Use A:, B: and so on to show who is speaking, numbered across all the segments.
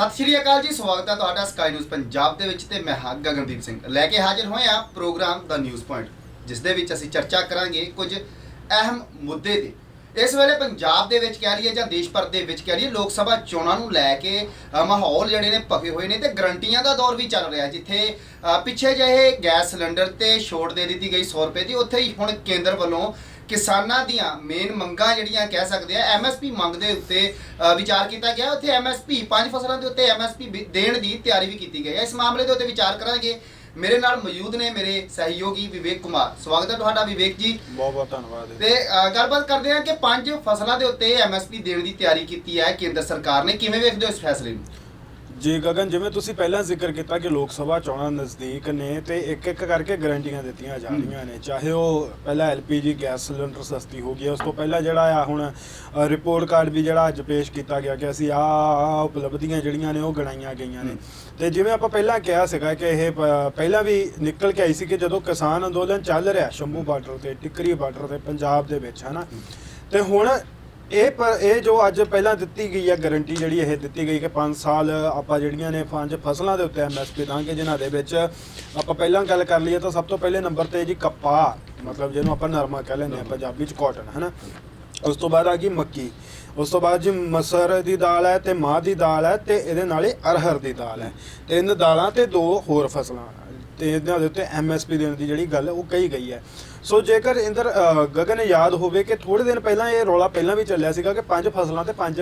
A: ਸਤਿ ਸ਼੍ਰੀ ਅਕਾਲ ਜੀ, ਸਵਾਗਤ ਹੈ ਤੁਹਾਡਾ ਸਕਾਈ ਨਿਊਜ਼ ਪੰਜਾਬ ਦੇ ਵਿੱਚ ਤੇ ਮੈਂ ਹਾਂ ਗਗਨਦੀਪ ਸਿੰਘ। ਲੈ ਕੇ ਹਾਜ਼ਰ ਹੋਏ ਹਾਂ ਪ੍ਰੋਗਰਾਮ ਦਾ ਨਿਊਜ਼ ਪੁਆਇੰਟ ਜਿਸ ਦੇ ਵਿੱਚ ਅਸੀਂ ਚਰਚਾ ਕਰਾਂਗੇ ਕੁਝ ਅਹਿਮ ਮੁੱਦੇ ਦੀ। ਇਸ ਵੇਲੇ ਪੰਜਾਬ ਦੇ ਵਿੱਚ ਕਹਿ ਲਈਏ ਜਾਂ ਦੇਸ਼ ਭਰ ਦੇ ਵਿੱਚ ਕਹਿ ਲਈਏ, ਲੋਕ ਸਭਾ ਚੋਣਾਂ ਨੂੰ ਲੈ ਕੇ ਮਾਹੌਲ ਜਿਹੜੇ ਨੇ ਭਖੇ ਹੋਏ ਨੇ ਤੇ ਗਰੰਟੀਆਂ ਦਾ ਦੌਰ ਵੀ ਚੱਲ ਰਿਹਾ ਜਿੱਥੇ ਪਿੱਛੇ ਜਿਹੇ ਗੈਸ ਸਿਲੰਡਰ ਤੇ ਛੋਟ ਦੇ ਦਿੱਤੀ ਗਈ 100 ਰੁਪਏ ਦੀ, ਉੱਥੇ ਹੀ ਹੁਣ ਕੇਂਦਰ ਵੱਲੋਂ ਕਿਸਾਨਾਂ ਦੀਆਂ ਮੇਨ ਮੰਗਾਂ ਜਿਹੜੀਆਂ ਕਹਿ ਸਕਦੇ ਆ ਐਮਐਸਪੀ ਮੰਗ ਦੇ ਉੱਤੇ ਵਿਚਾਰ ਕੀਤਾ ਗਿਆ। ਉੱਥੇ ਐਮਐਸਪੀ ਪੰਜ ਫਸਲਾਂ ਦੇ ਉੱਤੇ ਐਮਐਸਪੀ ਦੇਣ ਦੀ ਤਿਆਰੀ ਵੀ ਕੀਤੀ ਗਈ ਹੈ। ਇਸ ਮਾਮਲੇ ਦੇ ਉੱਤੇ ਵਿਚਾਰ ਕਰਾਂਗੇ। ਮੇਰੇ ਨਾਲ ਮੌਜੂਦ ਨੇ ਮੇਰੇ ਸਹਿਯੋਗੀ ਵਿਵੇਕ ਕੁਮਾਰ। ਸਵਾਗਤ ਹੈ ਤੁਹਾਡਾ ਵਿਵੇਕ ਜੀ।
B: ਬਹੁਤ ਬਹੁਤ ਧੰਨਵਾਦ।
A: ਤੇ ਗੱਲਬਾਤ ਕਰਦੇ ਹਾਂ ਕਿ ਪੰਜ ਫਸਲਾਂ ਦੇ ਉੱਤੇ ਐਮਐਸਪੀ ਦੇਣ ਦੀ ਤਿਆਰੀ ਕੀਤੀ ਹੈ ਕੇਂਦਰ ਸਰਕਾਰ ਨੇ। ਕਿਵੇਂ ਵੇਖਦੇ ਹੋ ਇਸ ਫੈਸਲੇ ਨੂੰ?
B: ਜੀ ਗਗਨ ਜਿਵੇਂ ਤੁਸੀਂ ਪਹਿਲਾਂ ਜ਼ਿਕਰ ਕੀਤਾ ਕਿ ਲੋਕ ਸਭਾ ਚੋਣਾਂ ਨਜ਼ਦੀਕ ਨੇ ਤੇ ਇੱਕ ਇੱਕ ਕਰਕੇ ਗਾਰੰਟੀਆਂ ਦਿੱਤੀਆਂ ਜਾ ਰਹੀਆਂ ਨੇ ਚਾਹੇ ਉਹ ਪਹਿਲਾਂ ਐਲਪੀਜੀ ਗੈਸ ਸਿਲੰਡਰ ਸਸਤੀ ਹੋ ਗਈ ਉਸ ਤੋਂ ਪਹਿਲਾਂ ਜਿਹੜਾ ਆ ਹੁਣ ਰਿਪੋਰਟ ਕਾਰਡ ਵੀ ਜਿਹੜਾ ਅੱਜ ਪੇਸ਼ ਕੀਤਾ ਗਿਆ ਕਿ ਅਸੀਂ ਆ ਉਪਲਬਧੀਆਂ ਜਿਹੜੀਆਂ ਨੇ ਉਹ ਗਣਾਈਆਂ ਗਈਆਂ ਨੇ। ਤੇ ਜਿਵੇਂ ਆਪਾਂ ਪਹਿਲਾਂ ਕਿਹਾ ਸੀਗਾ ਕਿ ਇਹ ਪਹਿਲਾਂ ਵੀ ਨਿਕਲ ਕੇ ਆਈ ਸੀ ਕਿ ਜਦੋਂ ਕਿਸਾਨ ਅੰਦੋਲਨ ਚੱਲ ਰਿਹਾ ਸ਼ੰਭੂ ਬਾਰਡਰ ਤੇ ਟਿੱਕਰੀ ਬਾਰਡਰ ਤੇ ਪੰਜਾਬ ਦੇ ਵਿੱਚ ਹਨਾ? ਤੇ ਹੁਣ ਇਹ ਪਰ ਇਹ ਜੋ ਅੱਜ ਪਹਿਲਾਂ ਦਿੱਤੀ ਗਈ ਹੈ ਗਾਰੰਟੀ ਜਿਹੜੀ ਇਹ ਦਿੱਤੀ ਗਈ ਕਿ 5 ਸਾਲ ਆਪਾਂ ਜਿਹੜੀਆਂ ਨੇ ਪੰਜ ਫਸਲਾਂ ਦੇ ਉੱਤੇ ਐਮਐਸਪੀ ਦਾਂਗੇ, ਜਿਨ੍ਹਾਂ ਦੇ ਵਿੱਚ ਆਪਾਂ ਪਹਿਲਾਂ ਗੱਲ ਕਰ ਲਈਏ ਤਾਂ ਸਭ ਤੋਂ ਪਹਿਲੇ ਨੰਬਰ ਤੇ ਜੀ ਕਪਾਹ, ਮਤਲਬ ਜਿਹਨੂੰ ਆਪਾਂ ਨਰਮਾ ਕਹਿ ਲੈਂਦੇ ਆ ਪੰਜਾਬੀ ਚ ਕਾਟਨ ਹਨਾ? ਉਸ ਤੋਂ ਬਾਅਦ ਆ ਗਈ ਮੱਕੀ, ਉਸ ਤੋਂ ਬਾਅਦ ਜੀ ਮਸਰ ਦੀ ਦਾਲ ਹੈ ਤੇ ਮਾਹ ਦੀ ਦਾਲ ਹੈ ਤੇ ਇਹਦੇ ਨਾਲੇ ਅਰਹਰ ਦੀ ਦਾਲ ਹੈ। ਤਿੰਨ ਦਾਲਾਂ ਤੇ ਦੋ ਹੋਰ ਫਸਲਾਂ, ਤੇ ਇਹਨਾਂ ਦੇ ਉੱਤੇ ਐਮਐਸਪੀ ਦੇਣ ਦੀ ਜਿਹੜੀ ਗੱਲ ਉਹ ਕਹੀ ਗਈ ਹੈ। ਸੋ ਜੇਕਰ ਇੰਦਰ ਗਗਨ ਯਾਦ ਹੋਵੇ ਕਿ ਥੋੜੇ ਦਿਨ ਪਹਿਲਾਂ ਇਹ ਰੌਲਾ ਪਹਿਲਾਂ ਵੀ ਚੱਲਿਆ ਸੀਗਾ ਕਿ ਪੰਜ ਫਸਲਾਂ ਤੇ ਪੰਜ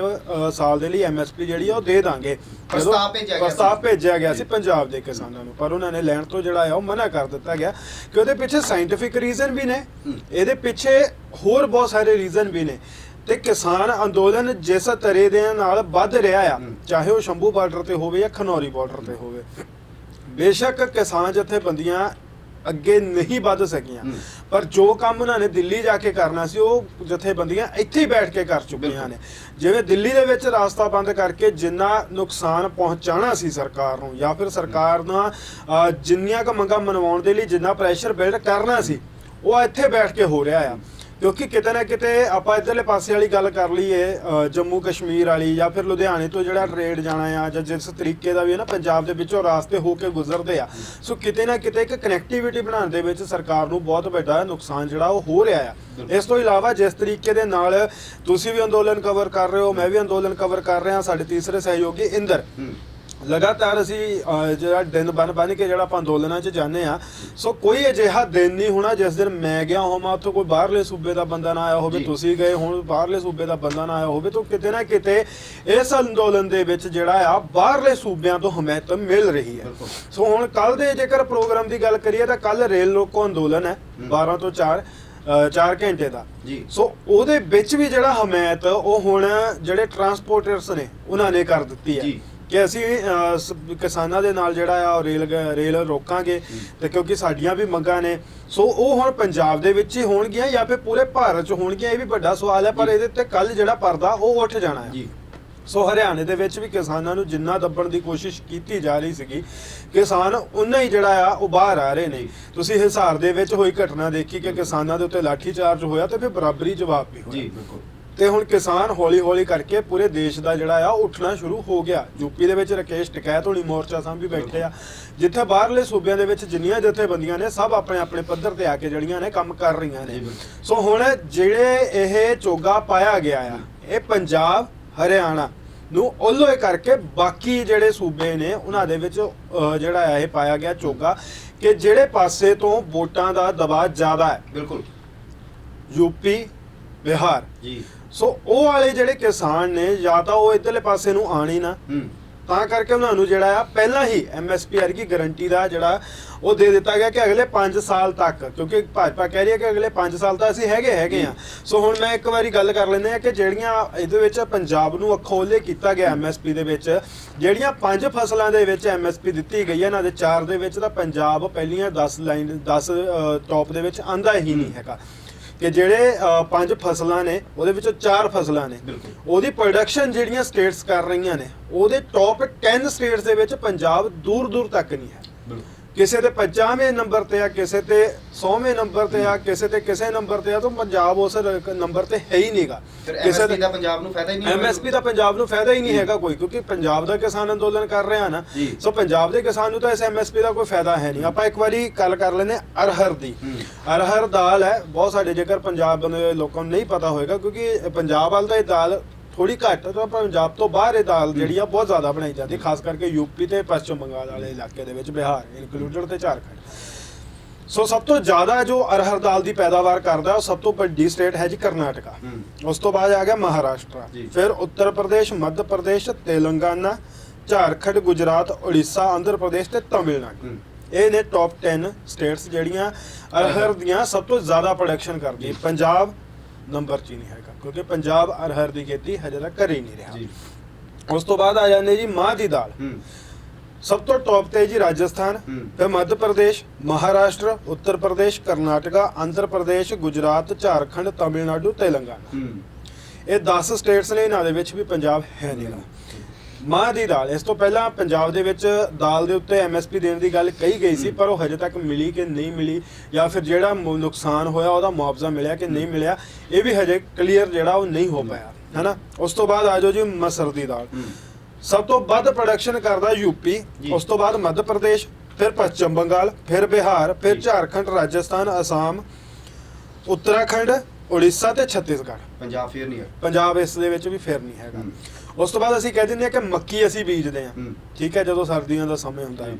B: ਸਾਲ ਦੇ ਲਈ ਐਮਐਸਪੀ ਜਿਹੜੀ ਆ ਉਹ ਦੇ ਦਾਂਗੇ
A: ਪ੍ਰਸਤਾਵ ਭੇਜਿਆ ਗਿਆ ਸੀ।
B: ਪ੍ਰਸਤਾਵ ਭੇਜਿਆ ਗਿਆ ਸੀ ਪੰਜਾਬ ਦੇ ਕਿਸਾਨਾਂ ਨੂੰ ਪਰ ਉਹਨਾਂ ਨੇ ਲੈਣ ਤੋਂ ਜਿਹੜਾ ਆ ਉਹ ਮਨਾ ਕਰ ਦਿੱਤਾ ਗਿਆ ਕਿ ਉਹਦੇ ਪਿੱਛੇ ਸਾਇੰਟੀਫਿਕ ਰੀਜ਼ਨ ਵੀ ਨੇ। ਇਹਦੇ ਪਿੱਛੇ ਹੋਰ ਬਹੁਤ ਸਾਰੇ ਰੀਜ਼ਨ ਵੀ ਨੇ ਤੇ ਕਿਸਾਨ ਅੰਦੋਲਨ ਜਿਸ ਤਰ੍ਹਾਂ ਦੇ ਨਾਲ ਵੱਧ ਰਿਹਾ ਆ। ਚਾਹੇ ਉਹ ਸ਼ੰਭੂ ਬਾਰਡਰ ਤੇ ਹੋਵੇ ਜਾਂ ਖਨੌਰੀ ਬਾਰਡਰ ਤੇ ਹੋਵੇ ਬੇਸ਼ੱਕ ਕਿਸਾਨ ਜਥੇਬੰਦੀਆਂ ਅੱਗੇ ਨਹੀਂ ਵੱਧ ਸਕੀਆਂ। ਪਰ ਜੋ ਕੰਮ ਉਹਨਾਂ ਨੇ ਦਿੱਲੀ ਜਾ ਕੇ ਕਰਨਾ ਸੀ ਉਹ ਜਥੇਬੰਦੀਆਂ ਇੱਥੇ ਹੀ ਬੈਠ ਕੇ ਕਰ ਚੁੱਕੀਆਂ। ਨੇ ਜਿਵੇਂ ਦਿੱਲੀ ਦੇ ਵਿੱਚ ਰਾਸਤਾ ਬੰਦ ਕਰਕੇ ਜਿੰਨਾ ਨੁਕਸਾਨ ਪਹੁੰਚਾਣਾ ਸੀ ਸਰਕਾਰ ਨੂੰ ਜਾਂ ਫਿਰ ਸਰਕਾਰ ਨਾਲ ਅ, ਜਿੰਨੀਆਂ ਕੁ ਮੰਗਾਂ ਮਨਵਾਉਣ ਦੇ ਲਈ ਜਿੰਨਾ ਪ੍ਰੈਸ਼ਰ ਬਿਲਡ ਕਰਨਾ ਸੀ ਉਹ ਇੱਥੇ ਬੈਠ ਕੇ ਹੋ ਰਿਹਾ ਆ ਕਿਉਂਕਿ ਕਿਤੇ ਨਾ ਕਿਤੇ ਆਪਾਂ ਇਧਰਲੇ ਪਾਸੇ ਵਾਲੀ ਗੱਲ ਕਰ ਲਈਏ ਜੰਮੂ ਕਸ਼ਮੀਰ ਵਾਲੀ ਜਾਂ ਫਿਰ ਲੁਧਿਆਣੇ ਤੋਂ ਜਿਹੜਾ ਟ੍ਰੇਡ ਜਾਣਾ ਆ ਜਾਂ ਜਿਸ ਤਰੀਕੇ ਦਾ ਵੀ ਹੈ ਨਾ ਪੰਜਾਬ ਦੇ ਵਿੱਚੋਂ ਰਾਸਤੇ ਹੋ ਕੇ ਗੁਜ਼ਰਦੇ ਆ। ਸੋ ਕਿਤੇ ਨਾ ਕਿਤੇ ਇੱਕ ਕਨੈਕਟੀਵਿਟੀ ਬਣਾਉਣ ਦੇ ਵਿੱਚ ਸਰਕਾਰ ਨੂੰ ਬਹੁਤ ਵੱਡਾ ਨੁਕਸਾਨ ਜਿਹੜਾ ਉਹ ਹੋ ਰਿਹਾ ਆ। ਇਸ ਤੋਂ ਇਲਾਵਾ ਜਿਸ ਤਰੀਕੇ ਦੇ ਨਾਲ ਤੁਸੀਂ ਵੀ ਅੰਦੋਲਨ ਕਵਰ ਕਰ ਰਹੇ ਹੋ ਮੈਂ ਵੀ ਅੰਦੋਲਨ ਕਵਰ ਕਰ ਰਿਹਾ ਸਾਡੇ ਤੀਸਰੇ ਸਹਿਯੋਗੀ ਇੰਦਰ। ਲਗਾਤਾਰ ਅਸੀਂ ਅਹ, ਜਿਹੜਾ ਦਿਨ ਬਨ ਬਨ ਕੇ ਜਿਹੜਾ ਆਪਾਂ ਅੰਦੋਲਨਾਂ 'ਚ ਜਾਂਦੇ ਆ ਸੋ ਕੋਈ ਅਜਿਹਾ ਦਿਨ ਨਹੀਂ ਹੋਣਾ ਜਿਸ ਦਿਨ ਮੈਂ ਗਿਆ ਹੋਵਾਂ ਉੱਥੇ ਕੋਈ ਬਾਹਰਲੇ ਸੂਬੇ ਦਾ ਬੰਦਾ ਨਾ ਆਇਆ ਹੋਵੇ। ਤੁਸੀਂ ਗਏ ਹੁਣ ਬਾਹਰਲੇ ਸੂਬੇ ਦਾ ਬੰਦਾ ਨਾ ਆਇਆ ਹੋਵੇ ਤਾਂ ਕਿਤੇ ਨਾ ਕਿਤੇ ਇਸ ਅੰਦੋਲਨ ਦੇ ਵਿੱਚ ਜਿਹੜਾ ਆ ਬਾਹਰਲੇ ਸੂਬਿਆਂ ਤੋਂ ਹਮਾਇਤ ਮਿਲ ਰਹੀ ਹੈ। ਸੋ ਹੁਣ ਕੱਲ ਦੇ ਜੇਕਰ ਪ੍ਰੋਗਰਾਮ ਦੀ ਗੱਲ ਕਰੀਏ ਤਾਂ ਕੱਲ ਰੇਲ ਰੋਕੋ ਅੰਦੋਲਨ ਹੈ
A: ਹੂੰ।
B: 12 ਤੋਂ 4 4 ਘੰਟੇ ਦਾ
A: ਜੀ
B: ਸੋ ਉਹਦੇ ਵਿੱਚ ਵੀ ਜਿਹੜਾ ਹਮਾਇਤ ਉਹ ਹੁਣ ਜਿਹੜੇ ਟਰਾਂਸਪੋਰਟਰਸ ਨੇ ਉਹਨਾਂ ਨੇ ਕਰ ਦਿੱਤੀ ਹੈ
A: ਜੀ।
B: ਕਿ ਅਸੀਂ ਅਹ, ਸ- ਕਿਸਾਨਾਂ ਦੇ ਨਾਲ ਜਿਹੜਾ ਆ ਉਹ ਰੇਲ ਰੇਲ ਰੋਕਾਂਗੇ ਤੇ ਕਿਉਂਕਿ ਸਾਡੀਆਂ ਵੀ ਮੰਗਾਂ ਨੇ। ਸੋ ਉਹ ਹੁਣ ਪੰਜਾਬ ਦੇ ਵਿੱਚ ਹੀ ਹੋਣਗੀਆਂ ਜਾਂ ਫਿਰ ਪੂਰੇ ਭਾਰਤ 'ਚ ਹੋਣਗੀਆਂ ਇਹ ਵੀ ਵੱਡਾ ਸਵਾਲ ਹੈ ਪਰ। ਇਹਦੇ ਤੇ ਕੱਲ ਜਿਹੜਾ ਪਰਦਾ ਉਹ ਉੱਠ ਜਾਣਾ ਹੈ।
A: ਜੀ।
B: ਸੋ ਹਰਿਆਣੇ ਦੇ ਵਿੱਚ ਵੀ ਕਿਸਾਨਾਂ ਨੂੰ ਜਿੰਨਾ ਦੱਬਣ ਦੀ ਕੋਸ਼ਿਸ਼ ਕੀਤੀ ਜਾ ਰਹੀ ਸੀਗੀ ਕਿਸਾਨ ਉਨਾ ਹੀ ਜਿਹੜਾ ਆ ਉਹ ਬਾਹਰ ਆ ਰਹੇ ਨੇ। ਤੁਸੀਂ ਹਿਸਾਰ ਦੇ ਵਿੱਚ ਹੋਈ ਘਟਨਾ ਦੇਖੀ ਕਿ ਕਿਸਾਨਾਂ ਦੇ ਉੱਤੇ ਲਾਠੀ ਚਾਰਜ ਹੋਇਆ ਤੇ ਫਿਰ ਬਰਾਬਰੀ ਜਵਾਬ ਵੀ ਹੋਇਆ
A: ਜੀ ਬਿਲਕੁਲ।
B: ਤੇ ਹੁਣ ਕਿਸਾਨ ਹੌਲੀ ਹੌਲੀ ਕਰਕੇ ਪੂਰੇ ਦੇਸ਼ ਦਾ ਜਿਹੜਾ ਆ ਉੱਠਣਾ ਸ਼ੁਰੂ ਹੋ ਗਿਆ। ਯੂਪੀ ਦੇ ਵਿੱਚ ਰਕੇਸ਼ ਟਕੈਤ ਹੋਣੀ ਮੋਰਚਾ ਸਾਂਭੀ ਬੈਠੇ ਆ। ਜਿੱਥੇ ਬਾਹਰਲੇ ਸੂਬਿਆਂ ਦੇ ਵਿੱਚ ਜਿੰਨੀਆਂ ਜਥੇਬੰਦੀਆਂ ਨੇ ਸਭ ਆਪਣੇ ਆਪਣੇ ਪੱਧਰ ਤੇ ਆ ਕੇ ਜਿਹੜੀਆਂ ਨੇ ਕੰਮ ਕਰ ਰਹੀਆਂ ਨੇ। ਸੋ ਹੁਣ ਜਿਹੜੇ ਇਹ ਚੋਗਾ ਪਾਇਆ ਗਿਆ ਆ ਇਹ ਪੰਜਾਬ ਹਰਿਆਣਾ ਨੂੰ ਉਹਲੋਏ ਕਰਕੇ ਬਾਕੀ ਜਿਹੜੇ ਸੂਬੇ ਨੇ ਉਹਨਾਂ ਦੇ ਵਿੱਚ ਜਿਹੜਾ ਆ ਇਹ ਪਾਇਆ ਗਿਆ ਚੋਗਾ ਕਿ ਜਿਹੜੇ ਪਾਸੇ ਤੋਂ ਵੋਟਾਂ ਦਾ ਦਬਾਅ ਜ਼ਿਆਦਾ ਹੈ।
A: ਬਿਲਕੁਲ।
B: ਯੂਪੀ ਬਿਹਾਰ।
A: ਜੀ।
B: ਸੋ ਉਹ ਵਾਲੇ ਜਿਹੜੇ ਕਿਸਾਨ ਨੇ ਜਾਂ ਤਾਂ ਉਹ ਇਧਰਲੇ ਪਾਸੇ ਨੂੰ ਆਣ ਨਾ ਤਾਂ ਕਰਕੇ ਉਹਨਾਂ ਨੂੰ ਜਿਹੜਾ ਆ ਪਹਿਲਾਂ ਹੀ ਐਮਐਸਪੀ ਵਰਗੀ ਗਾਰੰਟੀ ਦਾ ਜਿਹੜਾ ਉਹ ਦੇ ਦਿੱਤਾ ਗਿਆ ਕਿ ਅਗਲੇ 5 ਸਾਲ ਤੱਕ ਕਿਉਂਕਿ ਭਾਜਪਾ ਕਹਿ ਰਹੀ ਹੈ ਕਿ ਅਗਲੇ 5 ਸਾਲ ਤਾਂ ਅਸੀਂ ਹੈਗੇ ਹੈਗੇ ਆ। ਸੋ ਹੁਣ ਮੈਂ ਇੱਕ ਵਾਰੀ ਗੱਲ ਕਰ ਲੈਂਦੇ ਆ ਕਿ ਜਿਹੜੀਆਂ ਇਹਦੇ ਵਿੱਚ ਪੰਜਾਬ ਨੂੰ ਅਖੋਲੇ ਕੀਤਾ ਗਿਆ ਐਮਐਸਪੀ ਦੇ ਵਿੱਚ ਜਿਹੜੀਆਂ ਪੰਜ ਫਸਲਾਂ ਦੇ ਵਿੱਚ ਐਮਐਸਪੀ ਦਿੱਤੀ ਗਈ ਹੈ ਇਹਨਾਂ ਦੇ ਚਾਰ ਦੇ ਵਿੱਚ ਤਾਂ ਪੰਜਾਬ ਪਹਿਲੀਆਂ 10 ਲਾਈਨ 10 ਟੌਪ ਦੇ ਵਿੱਚ ਆਂਦਾ ਹੀ ਨਹੀਂ ਹੈਗਾ। ਕਿ ਜਿਹੜੇ ਅ, ਪੰਜ ਫਸਲਾਂ ਨੇ ਉਹਦੇ ਵਿੱਚੋਂ ਚਾਰ ਫਸਲਾਂ ਨੇ।
A: ਬਿਲਕੁਲ।
B: ਉਹਦੀ ਪ੍ਰੋਡਕਸ਼ਨ ਜਿਹੜੀਆਂ ਸਟੇਟਸ ਕਰ ਰਹੀਆਂ ਨੇ ਉਹਦੇ ਟੌਪ 10 ਸਟੇਟਸ ਦੇ ਵਿੱਚ ਪੰਜਾਬ ਦੂਰ ਦੂਰ ਤੱਕ ਨਹੀਂ ਹੈ।
A: ਬਿਲਕੁਲ।
B: ਕਿਸੇ ਤੇ 50ਵੇਂ ਨੰਬਰ ਤੇ ਆ ਕਿਸੇ ਤੇ 100ਵੇਂ ਨੰਬਰ ਤੇ ਆ ਕਿਸੇ ਤੇ ਕਿਸੇ ਨੰਬਰ ਤੇ ਆ ਤਾਂ ਪੰਜਾਬ ਉਸ ਨੰਬਰ ਤੇ ਹੈ ਹੀ ਨਹੀਂਗਾ
A: ਐਮਐਸਪੀ ਦਾ ਪੰਜਾਬ ਨੂੰ ਫਾਇਦਾ ਹੀ ਨਹੀਂ।
B: ਐਮਐਸਪੀ ਦਾ ਪੰਜਾਬ ਨੂੰ ਫਾਇਦਾ ਹੀ ਨਹੀਂ ਹੈਗਾ ਕੋਈ ਕਿਉਂਕਿ ਪੰਜਾਬ ਦਾ ਕਿਸਾਨ ਅੰਦੋਲਨ ਕਰ ਰਿਹਾ ਨਾ। ਸੋ ਪੰਜਾਬ ਦੇ ਕਿਸਾਨ ਨੂੰ ਤਾਂ ਇਸ ਐਮਐਸਪੀ ਦਾ ਕੋਈ ਫਾਇਦਾ ਹੈ ਨਹੀਂ ਆਪਾਂ ਇੱਕ ਵਾਰੀ ਗੱਲ ਕਰ ਲੈਨੇ ਅਰਹਰ ਦੀ। ਅਰਹਰ ਦਾਲ ਹੈ ਬਹੁਤ ਸਾਡੇ ਜੇਕਰ ਪੰਜਾਬ ਦੇ ਲੋਕਾਂ ਨੂੰ ਨਹੀਂ ਪਤਾ ਹੋਏਗਾ ਕਿਉਂਕਿ ਪੰਜਾਬ ਵਾਲ ਤਾਂ ਇਹ ਦਾਲ ਥੋੜੀ ਘੱਟ ਤਾਂ ਪੰਜਾਬ ਤੋਂ ਬਾਹਰ ਇਹ ਦਾਲ ਜਿਹੜੀ ਆ ਬਹੁਤ ਜ਼ਿਆਦਾ ਬਣਾਈ ਜਾਂਦੀ ਖਾਸ ਕਰਕੇ ਯੂਪੀ ਤੇ ਪੱਛਮ ਬੰਗਾਲ ਵਾਲੇ ਇਲਾਕੇ ਦੇ ਵਿੱਚ ਬਿਹਾਰ ਇਨਕਲੂਡਡ ਤੇ ਝਾਰਖੰਡ। ਸੋ ਸਭ ਤੋਂ ਜ਼ਿਆਦਾ ਜੋ ਅਰਹਰ ਦਾਲ ਦੀ ਪੈਦਾਵਾਰ ਕਰਦਾ ਉਹ ਸਭ ਤੋਂ ਵੱਡੀ ਸਟੇਟ ਹੈ ਜੀ ਕਰਨਾਟਕਾ। ਉਸ ਤੋਂ ਬਾਅਦ ਆ ਗਿਆ ਮਹਾਰਾਸ਼ਟਰ। ਫਿਰ ਉੱਤਰ ਪ੍ਰਦੇਸ਼ ਮੱਧ ਪ੍ਰਦੇਸ਼ ਤੇਲੰਗਾਨਾ ਝਾਰਖੰਡ ਗੁਜਰਾਤ ਉੜੀਸਾ ਆਂਧਰ ਪ੍ਰਦੇਸ਼ ਤੇ ਤਮਿਲਨਾਡੂ। ਇਹ ਨੇ ਟੌਪ 10 ਸਟੇਟਸ ਜਿਹੜੀਆਂ ਅਰਹਰ ਦੀਆਂ ਸਭ ਤੋਂ ਜ਼ਿਆਦਾ ਪ੍ਰੋਡਕਸ਼ਨ ਕਰਦੀ। ਪੰਜਾਬ ਨੰਬਰ 'ਚ ਹੀ ਨਹੀਂ ਹੈਗਾ ਕਿਉਂਕਿ ਪੰਜਾਬ ਅਰਹਰ ਦੀ ਖੇਤੀ ਹਜੇ ਤੱਕ ਕਰ ਹੀ ਨਹੀਂ ਰਿਹਾ। ਉਸ ਤੋਂ ਬਾਅਦ ਆ ਜਾਂਦੇ ਜੀ ਮਾਂ ਦੀ ਦਾਲ। ਸਭ ਤੋਂ ਟੌਪ ਤੇ ਜੀ ਰਾਜਸਥਾਨ। ਫਿਰ ਮੱਧ ਪ੍ਰਦੇਸ਼ ਮਹਾਰਾਸ਼ਟਰ ਉੱਤਰ ਪ੍ਰਦੇਸ਼ ਕਰਨਾਟਕਾ ਆਂਧਰ ਪ੍ਰਦੇਸ਼ ਗੁਜਰਾਤ ਝਾਰਖੰਡ ਤਮਿਲਨਾਡੂ ਤੇਲੰਗਾਨਾ। ਇਹ 10 ਸਟੇਟਸ ਨੇ ਇਹਨਾਂ ਦੇ ਵਿੱਚ ਵੀ ਪੰਜਾਬ ਹੈ ਨਹੀਂਗਾ ਮਾਂ ਦੀ ਦਾਲ। ਇਸ ਤੋਂ ਪਹਿਲਾਂ ਪੰਜਾਬ ਦੇ ਵਿੱਚ ਦਾਲ ਦੇ ਉੱਤੇ ਐਮਐਸਪੀ ਦੇਣ ਦੀ ਗੱਲ ਕਹੀ ਗਈ ਸੀ ਪਰ ਉਹ ਹਜੇ ਤੱਕ ਮਿਲੀ ਕਿ ਨਹੀਂ ਮਿਲੀ ਜਾਂ ਫਿਰ ਜਿਹੜਾ ਨੁਕਸਾਨ ਹੋਇਆ ਉਹਦਾ ਮੁਆਵਜ਼ਾ ਮਿਲਿਆ ਕਿ ਨਹੀਂ ਮਿਲਿਆ ਇਹ ਵੀ ਹਜੇ ਕਲੀਅਰ ਜਿਹੜਾ ਉਹ ਨਹੀਂ ਹੋ ਪਾਇਆ ਹੈਨਾ? ਉਸ ਤੋਂ ਬਾਅਦ ਆ ਜਾਓ ਜੀ ਮਸਰ ਦੀ ਦਾਲ। ਸਭ ਤੋਂ ਵੱਧ ਪ੍ਰੋਡਕਸ਼ਨ ਕਰਦਾ ਯੂਪੀ। ਉਸ ਤੋਂ ਬਾਅਦ ਮੱਧ ਪ੍ਰਦੇਸ਼ ਫਿਰ ਪੱਛਮ ਬੰਗਾਲ ਫਿਰ ਬਿਹਾਰ ਫਿਰ। ਝਾਰਖੰਡ ਰਾਜਸਥਾਨ ਅਸਾਮ ਉੱਤਰਾਖੰਡ ਉੜੀਸਾ ਤੇ ਛੱਤੀਸਗੜ੍ਹ।
A: ਪੰਜਾਬ ਫੇਰ ਨਹੀਂ ਹੈ
B: ਪੰਜਾਬ ਇਸ ਦੇ ਵਿੱਚ ਵੀ ਫਿਰ ਨਹੀਂ ਹੈਗਾ। ਉਸ ਤੋਂ ਬਾਅਦ ਅਸੀਂ ਕਹਿ ਦਿੰਦੇ ਹਾਂ ਕਿ ਮੱਕੀ ਅਸੀਂ ਬੀਜਦੇ ਹੂੰ। ਠੀਕ ਹੈ ਜਦੋਂ ਸਰਦੀਆਂ ਦਾ ਸਮੇਂ ਹੁੰਦਾ ਹੈ।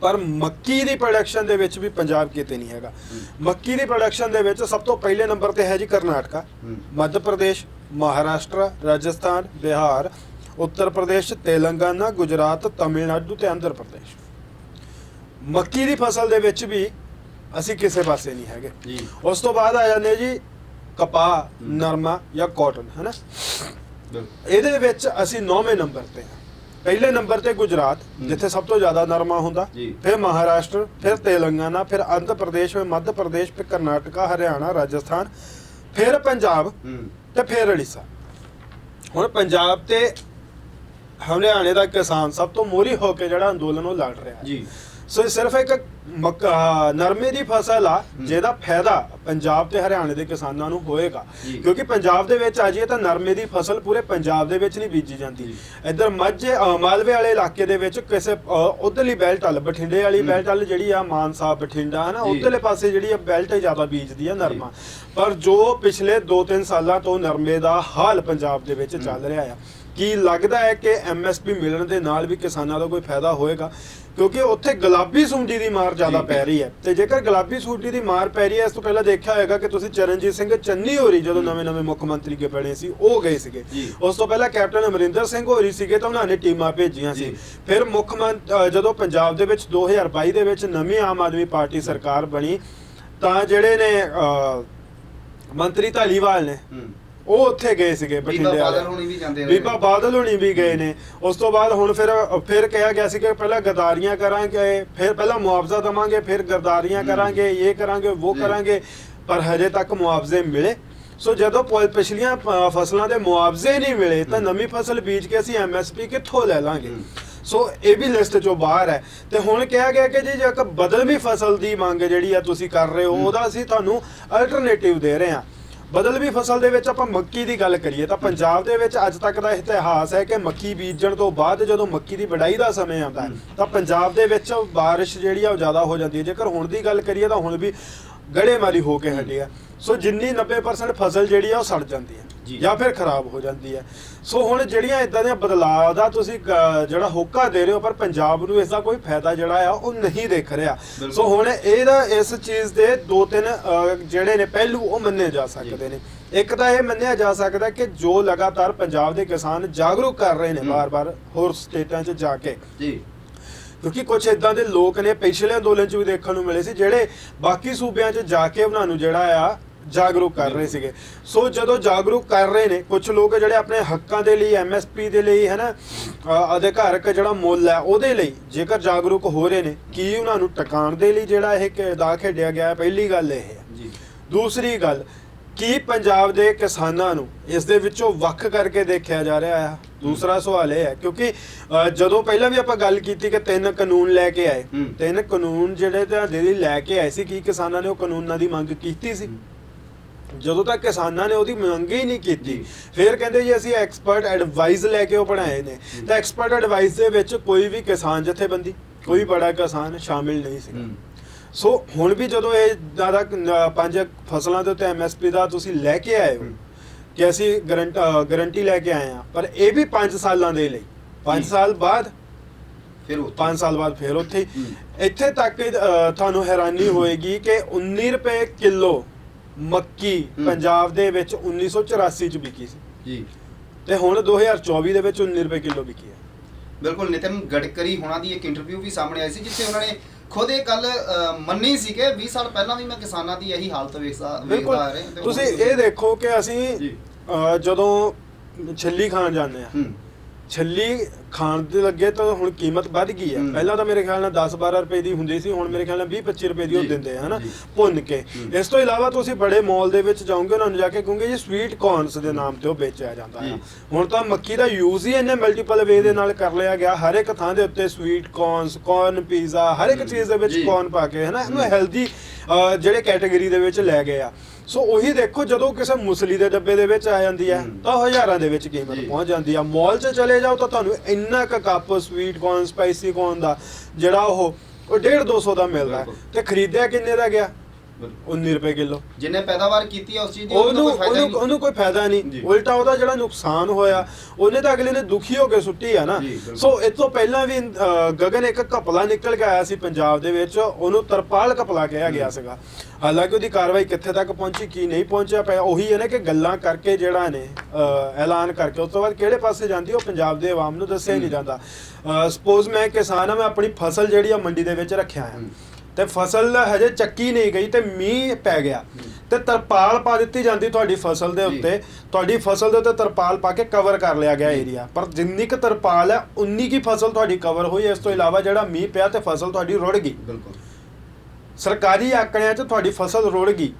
B: ਪਰ ਮੱਕੀ ਦੀ ਪ੍ਰੋਡਕਸ਼ਨ ਦੇ ਵਿੱਚ ਵੀ ਪੰਜਾਬ ਕਿਤੇ ਨਹੀਂ ਹੈਗਾ। ਮੱਕੀ ਦੀ ਪ੍ਰੋਡਕਸ਼ਨ ਦੇ ਵਿੱਚ ਸਭ ਤੋਂ ਪਹਿਲੇ ਨੰਬਰ ਤੇ ਹੈ ਜੀ ਕਰਨਾਟਕਾ
A: ਹੂੰ।
B: ਮੱਧ ਪ੍ਰਦੇਸ਼ ਮਹਾਰਾਸ਼ਟਰ ਰਾਜਸਥਾਨ ਬਿਹਾਰ ਉੱਤਰ ਪ੍ਰਦੇਸ਼ ਤੇਲੰਗਾਨਾ ਗੁਜਰਾਤ ਤਮਿਲਨਾਡੂ ਤੇ ਆਂਧਰ ਪ੍ਰਦੇਸ਼ ਮੱਕੀ ਦੀ ਫਸਲ ਦੇ ਵਿੱਚ ਵੀ ਅਸੀਂ ਕਿਸੇ ਪਾਸੇ ਨਹੀਂ ਹੈਗੇ
A: ਜੀ
B: ਉਸ ਤੋਂ ਬਾਅਦ ਆ ਜਾਂਦੇ ਜੀ ਕਪਾਹ। ਨਰਮਾ ਜਾਂ ਕਾਟਨ ਹੈਨਾ ਇਹਦੇ ਵਿੱਚ ਅਸੀਂ 9ਵੇਂ ਨੰਬਰ ਤੇ ਹਾਂ। ਪਹਿਲੇ ਨੰਬਰ ਤੇ ਗੁਜਰਾਤ। ਜਿੱਥੇ ਸਭ ਤੋਂ ਜ਼ਿਆਦਾ ਨਰਮਾ ਹੁੰਦਾ। ਫਿਰ ਮਹਾਰਾਸ਼ਟਰ ਫਿਰ ਤੇਲੰਗਾਨਾ ਫਿਰ ਆਂਧਰ ਪ੍ਰਦੇਸ਼ ਫਿਰ ਮੱਧ ਪ੍ਰਦੇਸ਼ ਫਿਰ ਕਰਨਾਟਕਾ ਹਰਿਆਣਾ ਰਾਜਸਥਾਨ ਫਿਰ ਪੰਜਾਬ ਤੇ ਫਿਰ ਉੜੀਸਾ। ਹੁਣ ਪੰਜਾਬ ਤੇ ਹਰਿਆਣੇ ਦਾ ਕਿਸਾਨ ਸਭ ਤੋਂ ਮੋਰੀ ਹੋ ਕੇ ਜਿਹੜਾ ਅੰਦੋਲਨ ਉਹ ਲੜ ਰਿਹਾ
A: ਜੀ।
B: ਸੋ ਇਹ ਸਿਰਫ ਇੱਕ ਮੱਕਾ ਨਰਮੇ ਦੀ ਫਸਲ ਆ। ਜਿਹਦਾ ਫਾਇਦਾ ਪੰਜਾਬ ਤੇ ਹਰਿਆਣੇ ਦੇ ਕਿਸਾਨਾਂ ਨੂੰ ਹੋਏਗਾ
A: ਜੀ।
B: ਕਿਉਂਕਿ ਪੰਜਾਬ ਦੇ ਵਿੱਚ ਆ ਜਾਈਏ ਤਾਂ ਨਰਮੇ ਦੀ ਫਸਲ ਪੂਰੇ ਪੰਜਾਬ ਦੇ ਵਿੱਚ ਨਹੀਂ ਬੀਜੀ ਜਾਂਦੀ। ਇੱਧਰ ਮਾਝੇ ਮਾਲਵੇ ਵਾਲੇ ਇਲਾਕੇ ਦੇ ਵਿੱਚ ਕਿਸੇ ਉਧਰਲੀ ਬੈਲਟ ਹਲ ਬਠਿੰਡੇ ਵਾਲੀ। ਬੈਲਟ ਹਲ ਜਿਹੜੀ ਆ ਮਾਨਸਾ ਬਠਿੰਡਾ ਹੈ ਨਾ
A: ਜੀ।
B: ਉਧਰਲੇ ਪਾਸੇ ਜਿਹੜੀ ਆ ਬੈਲਟ ਜ਼ਿਆਦਾ ਬੀਜਦੀ ਆ ਨਰਮਾ ਪਰ ਜੋ ਪਿਛਲੇ 2-3 ਸਾਲਾਂ ਤੋਂ ਨਰਮੇ ਦਾ ਹਾਲ ਪੰਜਾਬ ਦੇ ਵਿੱਚ ਚੱਲ ਰਿਹਾ ਆ ਕੀ ਲੱਗਦਾ ਹੈ ਕਿ ਐਮਐਸਪੀ ਮਿਲਣ ਦੇ ਨਾਲ ਵੀ ਕਿਸਾਨਾਂ ਦਾ ਕੋਈ ਫਾਇਦਾ ਹੋਏਗਾ ਕਿਉਂਕਿ ਉੱਥੇ ਗੁਲਾਬੀ ਸੁੰਡੀ ਦੀ ਮਾਰ ਜ਼ਿਆਦਾ। ਪੈ ਰਹੀ ਹੈ ਤੇ ਜੇਕਰ ਗੁਲਾਬੀ ਸੁੰਡੀ ਦੀ ਮਾਰ ਪੈ ਰਹੀ ਹੈ ਇਸ ਤੋਂ ਪਹਿਲਾਂ ਦੇਖਿਆ ਹੋਏਗਾ ਕਿ ਤੁਸੀਂ ਚਰਨਜੀਤ ਸਿੰਘ ਚੰਨੀ ਹੋਰੀ ਜਦੋਂ ਨਵੇਂ-ਨਵੇਂ ਮੁੱਖ ਮੰਤਰੀ ਕੇ ਬਣੇ ਸੀ ਉਹ ਗਏ ਸੀਗੇ। ਉਸ ਤੋਂ ਪਹਿਲਾਂ ਕੈਪਟਨ ਅਮਰਿੰਦਰ ਸਿੰਘ ਹੋਰੀ ਸੀਗੇ ਤਾਂ ਉਹਨਾਂ ਨੇ ਟੀਮਾਂ ਭੇਜੀਆਂ ਸੀ। ਫਿਰ ਮੁੱਖ ਮੰਤ ਅ, ਜਦੋਂ ਪੰਜਾਬ ਦੇ ਵਿੱਚ 2022 ਦੇ ਵਿੱਚ ਨਵੀਂ ਆਮ ਆਦਮੀ ਪਾਰਟੀ ਸਰਕਾਰ ਬਣੀ ਤਾਂ ਜਿਹੜੇ ਨੇ ਮੰਤਰੀ ਧਾਲੀਵਾਲ ਨੇ ਉਹ ਉੱਥੇ ਗਏ ਸੀਗੇ
A: ਬੀਬਾ
B: ਬਠਿੰਡੇ
A: ਬਾਦਲ
B: ਵਾਲੇ
A: ਹੋਣੀ ਵੀ ਜਾਂਦੇ ਰਹੇ
B: ਬੀਬਾ ਬਾਦਲ ਹੋਣੀ ਵੀ ਗਏ ਨੇ ਉਸ ਤੋਂ ਬਾਅਦ ਹੁਣ ਫਿਰ ਫਿਰ ਕਿਹਾ ਗਿਆ ਸੀ ਕਿ ਪਹਿਲਾਂ ਗਦਾਰੀਆਂ ਕਰਾਂਗੇ ਫਿਰ ਪਹਿਲਾਂ ਮੁਆਵਜ਼ਾ ਦਵਾਂਗੇ ਫਿਰ ਗਰਦਾਰੀਆਂ
A: ਹਮ।
B: ਕਰਾਂਗੇ ਇਹ ਕਰਾਂਗੇ ਉਹ। ਕਰਾਂਗੇ ਪਰ ਹਜੇ ਤੱਕ ਮੁਆਵਜ਼ੇ ਮਿਲੇ ਸੋ ਜਦੋਂ ਪ- ਪਿਛਲੀਆਂ ਅ, ਫਸਲਾਂ ਦੇ ਮੁਆਵਜ਼ੇ ਨਹੀਂ ਮਿਲੇ ਤਾਂ। ਨਵੀਂ ਫਸਲ ਬੀਜ ਕੇ ਅਸੀਂ ਐਮਐਸਪੀ ਕਿੱਥੋਂ ਲੈ ਲਾਂਗੇ। ਸੋ ਇਹ ਵੀ ਲਿਸਟ ਚੋਂ ਬਾਹਰ ਹੈ ਤੇ ਹੁਣ ਕਿਹਾ ਗਿਆ ਕਿ ਜੀ ਜੇ ਇੱਕ ਬਦਲਵੀਂ ਫਸਲ ਦੀ ਮੰਗ ਜਿਹੜੀ ਆ ਤੁਸੀਂ ਕਰ ਰਹੇ ਹੋ। ਉਹਦਾ ਅਸੀਂ ਤੁਹਾਨੂੰ ਅਲਟਰਨੇਟਿਵ ਦੇ ਰਹੇ ਹਾਂ ਬਦਲਵੀ ਫਸਲ ਦੇ ਵਿੱਚ ਆਪਾਂ ਮੱਕੀ ਦੀ ਗੱਲ ਕਰੀਏ ਤਾਂ ਪੰਜਾਬ ਦੇ ਵਿੱਚ ਅੱਜ ਤੱਕ ਦਾ ਇਤਿਹਾਸ ਹੈ ਕਿ ਮੱਕੀ ਬੀਜਣ ਤੋਂ ਬਾਅਦ ਜਦੋਂ ਮੱਕੀ ਦੀ ਵਢਾਈ ਦਾ ਸਮੇਂ ਆਉਂਦਾ ਹੈ, ਤਾਂ ਪੰਜਾਬ ਦੇ ਵਿੱਚ ਬਾਰਿਸ਼ ਜਿਹੜੀ ਆ ਉਹ ਜ਼ਿਆਦਾ ਹੋ ਜਾਂਦੀ ਹੈ। ਜੇਕਰ ਹੁਣ ਦੀ ਗੱਲ ਕਰੀਏ ਤਾਂ ਹੁਣ ਵੀ ਗੜੇਮਾਰੀ ਹੋ ਕੇ ਹਟੀ ਹੈ ਸੋ ਜਿੰਨੀ 90% ਫਸਲ ਜਿਹੜੀ ਆ ਉਹ ਸੜ ਜਾਂਦੀ। ਹੈ ਜਾਂ। ਫਿਰ ਖਰਾਬ ਹੋ ਜਾਂਦੀ ਹੈ ਸੋ ਹੁਣ ਜਿਹੜੀਆਂ ਇਦਾਂ ਦੀਆਂ ਬਦਲਾਅ ਦਾ ਤੁਸੀਂ ਜਿਹੜਾ ਹੋਕਾ ਦੇ ਰਹੇ ਹੋ ਪਰ ਪੰਜਾਬ ਨੂੰ ਇਸ ਦਾ ਕੋਈ ਫਾਇਦਾ ਜਿਹੜਾ ਆ ਉਹ ਨਹੀਂ ਦਿਖ ਰਿਹਾ। ਸੋ ਹੁਣ ਇਹਦਾ ਇਸ ਚੀਜ਼ ਦੇ ਦੋ ਤਿੰਨ ਜਿਹੜੇ ਨੇ ਪਹਿਲੂ ਉਹ ਮੰਨੇ ਜਾ ਸਕਦੇ ਨੇ। ਇੱਕ ਤਾਂ ਇਹ ਮੰਨਿਆ ਜਾ ਸਕਦਾ ਕਿ ਜੋ ਲਗਾਤਾਰ ਪੰਜਾਬ ਦੇ ਕਿਸਾਨ ਜਾਗਰੂਕ ਕਰ ਰਹੇ ਨੇ
A: ਹੂੰ।
B: ਬਾਰ-ਬਾਰ ਹੋਰ ਸਟੇਟਾਂ 'ਚ ਜਾ ਕੇ।
A: ਜੀ।
B: ਕਿਉਂਕਿ ਕੁਝ ਇਦਾਂ ਦੇ ਲੋਕ ਨੇ ਪਿਛਲੇ ਅੰਦੋਲਨ 'ਚ ਵੀ ਦੇਖਣ ਨੂੰ ਮਿਲੇ ਸੀ ਜਿਹੜੇ ਬਾਕੀ ਸੂਬਿਆਂ 'ਚ ਜਾ ਕੇ ਉਹਨਾਂ ਨੂੰ ਜਿਹੜਾ ਆ ਜਾਗਰੂਕ ਕਰ ਰਹੇ ਸੀਗੇ। ਸੋ ਜਦੋਂ ਜਾਗਰੂਕ ਕਰ ਰਹੇ ਨੇ ਕੁਝ ਲੋਕ ਜਿਹੜੇ ਆਪਣੇ ਹੱਕਾਂ ਦੇ ਲਈ ਐਮਐਸਪੀ ਦੇ ਲਈ ਹੈਨਾ ਅਧਿਕਾਰਕ ਜਿਹੜਾ ਮੁੱਲ ਹੈ ਉਹਦੇ ਲਈ ਜੇਕਰ ਜਾਗਰੂਕ ਹੋ ਰਹੇ ਨੇ ਕੀ ਉਹਨਾਂ ਨੂੰ ਟਿਕਾਣ ਦੇ ਲਈ ਜਿਹੜਾ ਇਹ ਕਿਰਦਾਰ ਖੇਡਿਆ ਗਿਆ ਹੈ? ਪਹਿਲੀ ਗੱਲ ਇਹ ਹੈ।
A: ਜੀ।
B: ਦੂਸਰੀ ਗੱਲ ਕੀ ਪੰਜਾਬ ਦੇ ਕਿਸਾਨਾਂ ਨੂੰ ਇਸ ਦੇ ਵਿੱਚੋਂ ਵੱਖ ਕਰਕੇ ਦੇਖਿਆ ਜਾ ਰਿਹਾ ਆ ਦੂਸਰਾ ਸਵਾਲ ਇਹ ਹੈ ਕਿਉਂਕਿ ਅ, ਜਦੋਂ ਪਹਿਲਾਂ ਵੀ ਆਪਾਂ ਗੱਲ ਕੀਤੀ ਕਿ ਤਿੰਨ ਕਾਨੂੰਨ ਲੈ ਕੇ ਆਏ
A: ਹੂੰ।
B: ਤਿੰਨ ਕਾਨੂੰਨ ਜਿਹੜੇ ਤਾਂ ਜਿਹੜੀ ਲੈ ਕੇ ਆਏ ਸੀ ਕੀ ਕਿਸਾਨਾਂ ਨੇ ਉਹ ਕਾਨੂੰਨਾਂ ਦੀ ਮੰਗ ਕੀਤੀ ਸੀ? ਜਦੋਂ ਤੱਕ ਕਿਸਾਨਾਂ ਨੇ ਉਹਦੀ ਮੰਗ ਹੀ ਨਹੀਂ ਕੀਤੀ
A: ਜੀ।
B: ਫਿਰ ਕਹਿੰਦੇ ਜੀ ਅਸੀਂ ਐਕਸਪਰਟ ਐਡਵਾਈਸ ਲੈ ਕੇ ਉਹ ਬਣਾਏ ਨੇ। ਤਾਂ ਐਕਸਪਰਟ ਐਡਵਾਈਸ ਦੇ ਵਿੱਚ ਕੋਈ ਵੀ ਕਿਸਾਨ ਜਥੇਬੰਦੀ ਕੋਈ ਬੜਾ ਕਿਸਾਨ ਸ਼ਾਮਿਲ ਨਹੀਂ ਸੀ
A: ਹੂੰ।
B: ਸੋ ਹੁਣ ਵੀ ਜਦੋਂ ਇਹ ਕ- ਪੰਜ ਫਸਲਾਂ ਦੇ ਉੱਤੇ ਐਮਐਸਪੀ ਦਾ ਤੁਸੀਂ ਲੈ ਕੇ ਆਏ ਹੋ
A: ਹੂੰ।
B: ਕਿ ਅਸੀਂ ਗਰੰਟ ਗਾਰੰਟੀ ਲੈ ਕੇ ਆਏ ਆ ਪਰ ਇਹ ਵੀ 5 ਸਾਲਾਂ ਦੇ ਲਈ। 5
A: ਜੀ।
B: ਸਾਲ ਬਾਅਦ
A: ਫਿਰ ਉਹ
B: 5 ਸਾਲ ਬਾਅਦ ਫਿਰ ਉੱਥੇ।
A: ਹੀ।
B: ਇੱਥੇ ਤੱਕ ਅ, ਤੁਹਾਨੂੰ ਹੈਰਾਨੀ ਹੋਏਗੀ ਕਿ 19 ਰੁਪਏ ਕਿਲੋ ਮੱਕੀ
A: ਹੂੰ।
B: ਪੰਜਾਬ ਦੇ ਵਿੱਚ 1984 ਚ ਵਿਕੀ ਸੀ।
A: ਜੀ।
B: ਤੇ ਹੁਣ 2024 ਦੇ ਵਿੱਚ 19 ਰੁਪਏ ਕਿਲੋ ਵਿਕੀ ਹੈ।
A: ਬਿਲਕੁਲ ਨਿਤਿਨ ਗਡਕਰੀ ਹੋਣਾ ਦੀ ਇੱਕ ਇੰਟਰਵਿਊ ਵੀ ਸਾਹਮਣੇ ਆਈ ਸੀ ਜਿੱਥੇ ਉਹਨਾਂ ਨੇ ਖੁਦ ਇਹ ਗੱਲ ਅ, ਮੰਨੀ ਸੀ ਕਿ 20 ਸਾਲ ਪਹਿਲਾਂ ਵੀ ਮੈਂ ਕਿਸਾਨਾਂ ਦੀ ਇਹੀ ਹਾਲਤ ਵੇਖਦਾ ਵੇਖਦਾ ਆ ਰਿਹਾ। ਤੇ
B: ਤੁਸੀਂ ਇਹ ਦੇਖੋ ਕਿ ਅਸੀਂ
A: ਜੀ।
B: ਜਦੋਂ ਛੱਲੀ ਖਾਣ ਜਾਂਦੇ ਆ
A: ਹੂੰ
B: ਛੱਲੀ ਖਾਣ ਦੇ ਲੱਗੇ ਤਾਂ ਹੁਣ ਕੀਮਤ ਵੱਧ ਗਈ ਹੈ
A: ਹੂੰ।
B: ਪਹਿਲਾਂ ਤਾਂ ਮੇਰੇ ਖਿਆਲ ਨਾਲ 10-12 ਰੁਪਏ ਦੀ ਹੁੰਦੀ ਸੀ ਹੁਣ ਮੇਰੇ ਖਿਆਲ ਨਾਲ 20-25 ਰੁਪਏ ਦੀ ਉਹ
A: ਜੀ,
B: ਦਿੰਦੇ ਆ ਹਨਾ
A: ਜੀ।
B: ਭੁੰਨ ਕੇ
A: ਹੂੰ।
B: ਇਸ ਤੋਂ ਇਲਾਵਾ ਤੁਸੀਂ ਬੜੇ ਮਾਲ ਦੇ ਵਿੱਚ ਜਾਓਗੇ ਉਹਨਾਂ ਨੂੰ ਜਾ ਕੇ ਕਹੋਗੇ ਜੀ ਸਵੀਟ ਕੌਰਨਸ ਦੇ ਨਾਮ ਤੇ ਉਹ ਵੇਚਿਆ ਜਾਂਦਾ
A: ਜੀ।
B: ਹੈ ਹੁਣ ਤਾਂ ਮੱਕੀ ਦਾ ਯੂਜ਼ ਹੀ ਇਹਨੇ ਮਲਟੀਪਲ ਵੇ ਦੇ ਨਾਲ ਕਰ ਲਿਆ ਗਿਆ ਹਰ ਇੱਕ ਥਾਂ ਦੇ ਉੱਤੇ ਸਵੀਟ ਕੌਰਨਸ ਕੌਰਨ ਪੀਜ਼ਾ ਹਰ ਇੱਕ
A: ਹੂੰ।
B: ਚੀਜ਼ ਦੇ ਵਿੱਚ
A: ਜੀ।
B: ਕੌਰਨ ਪਾ ਕੇ ਹਨਾ ਇਹਨੂੰ। ਹੈਲਦੀ ਜਿਹੜੇ ਕੈਟਾਗਰੀ ਦੇ ਵਿੱਚ ਲੈ ਗਏ ਆ ਸੋ ਉਹੀ ਦੇਖੋ ਜਦੋਂ ਕਿਸੇ ਮੁਸਲੀ ਦੇ ਡੱਬੇ ਦੇ ਵਿੱਚ ਆ ਜਾਂਦੀ ਹੈ
A: ਹੂੰ।
B: ਤਾਂ ਹਜ਼ਾਰਾਂ ਦੇ ਵਿੱਚ ਕੀਮਤ। ਪਹੁੰਚ ਜਾਂਦੀ ਆ ਮਾਲ 'ਚ ਚਲੇ ਜਾਓ ਤਾਂ ਤੁਹਾਨੂੰ ਇੰਨਾ ਕੁ cup sweet corn spicy corn ਦਾ ਜਿਹੜਾ ਉਹ ਉਹ 1.5 200 ਦਾ ਮਿਲਦਾ ਹੈ। ਤੇ ਖਰੀਦਿਆ ਕਿੰਨੇ ਦਾ ਗਿਆ। 19 ਰੁਪਏ ਕਿਲੋ।
A: ਜਿੰਨੇ ਪੈਦਾਵਾਰ ਕੀਤੀ ਹੈ ਉਸ ਚੀਜ਼ ਦੀ
B: ਉਹਨੂੰ
A: ਕੋਈ ਫਾਇਦਾ
B: ਉਹਨੂੰ
A: ਨਹੀਂ।
B: ਉਹਨੂੰ ਕੋਈ ਫਾਇਦਾ
A: ਜੀ।
B: ਨਹੀਂ ਉਲਟਾ ਉਹਦਾ ਜਿਹੜਾ ਨੁਕਸਾਨ ਹੋਇਆ ਉਹਨੇ ਤਾਂ ਅਗਲੇ ਨੇ ਦੁਖੀ ਹੋ ਕੇ ਸੁੱਟੀ ਆ ਨਾ।
A: ਜੀ, ਬਿਲਕੁਲ।
B: ਸੋ ਇਸ ਤੋਂ ਪਹਿਲਾਂ ਵੀ ਗਗਨ ਇੱਕ ਕਪਲਾ ਨਿਕਲ ਕੇ ਆਇਆ ਸੀ ਪੰਜਾਬ ਦੇ ਵਿੱਚ। ਉਹਨੂੰ ਤਰਪਾਲ ਕਪਲਾ ਕਿਹਾ ਗਿਆ ਸੀਗਾ। ਹਾਲਾਂਕਿ ਉਹਦੀ ਕਾਰਵਾਈ ਕਿੱਥੇ ਤੱਕ ਪਹੁੰਚੀ ਕੀ ਨਹੀਂ ਪਹੁੰਚਿਆ ਪਿਆ ਉਹੀ ਹੈ ਨਾ ਕਿ ਗੱਲਾਂ ਕਰਕੇ ਜਿਹੜਾ ਨੇ ਐਲਾਨ ਕਰਕੇ। ਉਸ ਤੋਂ ਬਾਅਦ ਕਿਹੜੇ ਪਾਸੇ ਜਾਂਦੀ ਉਹ ਪੰਜਾਬ ਦੇ ਆਵਾਮ ਨੂੰ ਦੱਸਿਆ ਹੀ ਨਹੀਂ ਜਾਂਦਾ। ਸਪੋਜ਼ ਮੈਂ ਕਿਸਾਨ ਆ ਮੈਂ ਆਪਣੀ ਫਸਲ ਜਿਹੜੀ ਆ ਮੰਡੀ ਦੇ ਵਿੱਚ ਰੱਖਿਆ ਹੂੰ। ਤੇ ਫਸਲ ਹਜੇ ਚੱਕੀ ਨਹੀਂ ਗਈ ਤੇ ਮੀਂਹ ਪੈ ਗਿਆ। ਤੇ ਤਰਪਾਲ ਪਾ ਦਿੱਤੀ ਜਾਂਦੀ ਤੁਹਾਡੀ ਫਸਲ ਦੇ। ਉੱਤੇ। ਤੁਹਾਡੀ ਫਸਲ ਦੇ ਉੱਤੇ ਤਰਪਾਲ ਪਾ ਕੇ ਕਵਰ ਕਰ ਲਿਆ ਗਿਆ ਏਰੀਆ ਪਰ ਜਿੰਨੀ ਕੁ ਤਰਪਾਲ ਹੈ ਉਨੀ ਕੀ ਫਸਲ ਤੁਹਾਡੀ ਕਵਰ ਹੋਈ। ਇਸ ਤੋਂ ਇਲਾਵਾ ਜਿਹੜਾ ਮੀਂਹ ਪਿਆ ਤੇ ਫਸਲ ਤੁਹਾਡੀ ਰੁੜ ਗਈ।
A: ਬਿਲਕੁਲ।
B: ਸਰਕਾਰੀ ਆંકੜਿਆਂ 'ਚ ਤੁਹਾਡੀ ਫਸਲ ਰੁੜ ਗਈ।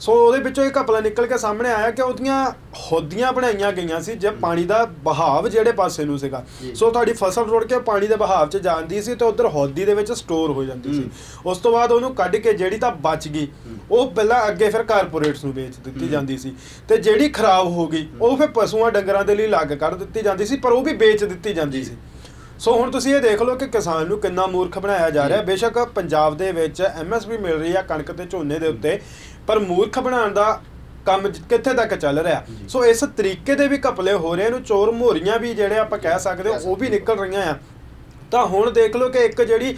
B: ਸੋ ਉਹਦੇ ਵਿੱਚੋਂ ਇੱਕ ਘਪਲਾ ਨਿਕਲ ਕੇ ਸਾਹਮਣੇ ਆਇਆ ਕਿ ਉਹਦੀਆਂ ਹੋਦੀਆਂ ਬਣਾਈਆਂ ਗਈਆਂ ਸੀ ਜੇ ਪਾਣੀ ਦਾ ਬਹਾਵ ਜਿਹੜੇ ਪਾਸੇ ਨੂੰ ਸੀਗਾ। ਸੋ ਤੁਹਾਡੀ ਫਸਲ ਰੁੜ ਕੇ ਪਾਣੀ ਦੇ ਬਹਾਵ 'ਚ ਜਾਂਦੀ ਸੀ ਤੇ ਉਧਰ ਹੋਦੀ ਦੇ ਵਿੱਚ ਸਟੋਰ ਹੋ ਜਾਂਦੀ ਸੀ। ਉਸ ਤੋਂ ਬਾਅਦ ਉਹਨੂੰ ਕੱਢ ਕੇ ਜਿਹੜੀ ਤਾਂ ਬਚ ਗਈ। ਉਹ ਪਹਿਲਾਂ ਅੱਗੇ ਫਿਰ ਕਾਰਪੋਰੇਟਸ ਨੂੰ ਵੇਚ ਦਿੱਤੀ। ਜਾਂਦੀ ਸੀ। ਤੇ ਜਿਹੜੀ ਖਰਾਬ ਹੋ ਗਈ ਉਹ ਫਿਰ ਪਸ਼ੂਆਂ ਡੰਗਰਾਂ ਦੇ ਲਈ ਲੱਗ ਕਰ ਦਿੱਤੀ ਜਾਂਦੀ ਸੀ ਪਰ ਉਹ ਵੀ ਵੇਚ ਦਿੱਤੀ ਜਾਂਦੀ ਸੀ। ਸੋ ਹੁਣ ਤੁਸੀਂ ਇਹ ਦੇਖ ਲਓ ਕਿ ਕਿਸਾਨ ਨੂੰ ਕਿੰਨਾ ਮੂਰਖ ਬਣਾਇਆ ਜਾ ਰਿਹਾ। ਬੇਸ਼ੱਕ ਪੰਜਾਬ ਦੇ ਵਿੱਚ ਐਮਐਸਪੀ ਮਿਲ ਰਹੀ ਆ ਕਣਕ ਤੇ ਝੋਨੇ ਦੇ ਉੱਤੇ ਪਰ ਮੂਰਖ ਬਣਾਉਣ ਦਾ ਕੰਮ ਜ- ਕਿੱਥੇ ਤੱਕ ਚੱਲ ਰਿਹਾ। ਸੋ ਇਸ ਤਰੀਕੇ ਦੇ ਵੀ ਘਪਲੇ ਹੋ ਰਹੇ ਇਹਨੂੰ ਚੋਰ ਮੋਰੀਆਂ ਵੀ ਜਿਹੜੇ ਆਪਾਂ ਕਹਿ ਸਕਦੇ ਹਾਂ, ਉਹ ਵੀ ਨਿਕਲ ਰਹੀਆਂ ਆ। ਤਾਂ ਹੁਣ ਦੇਖ ਲਓ ਕਿ ਇੱਕ ਜਿਹੜੀ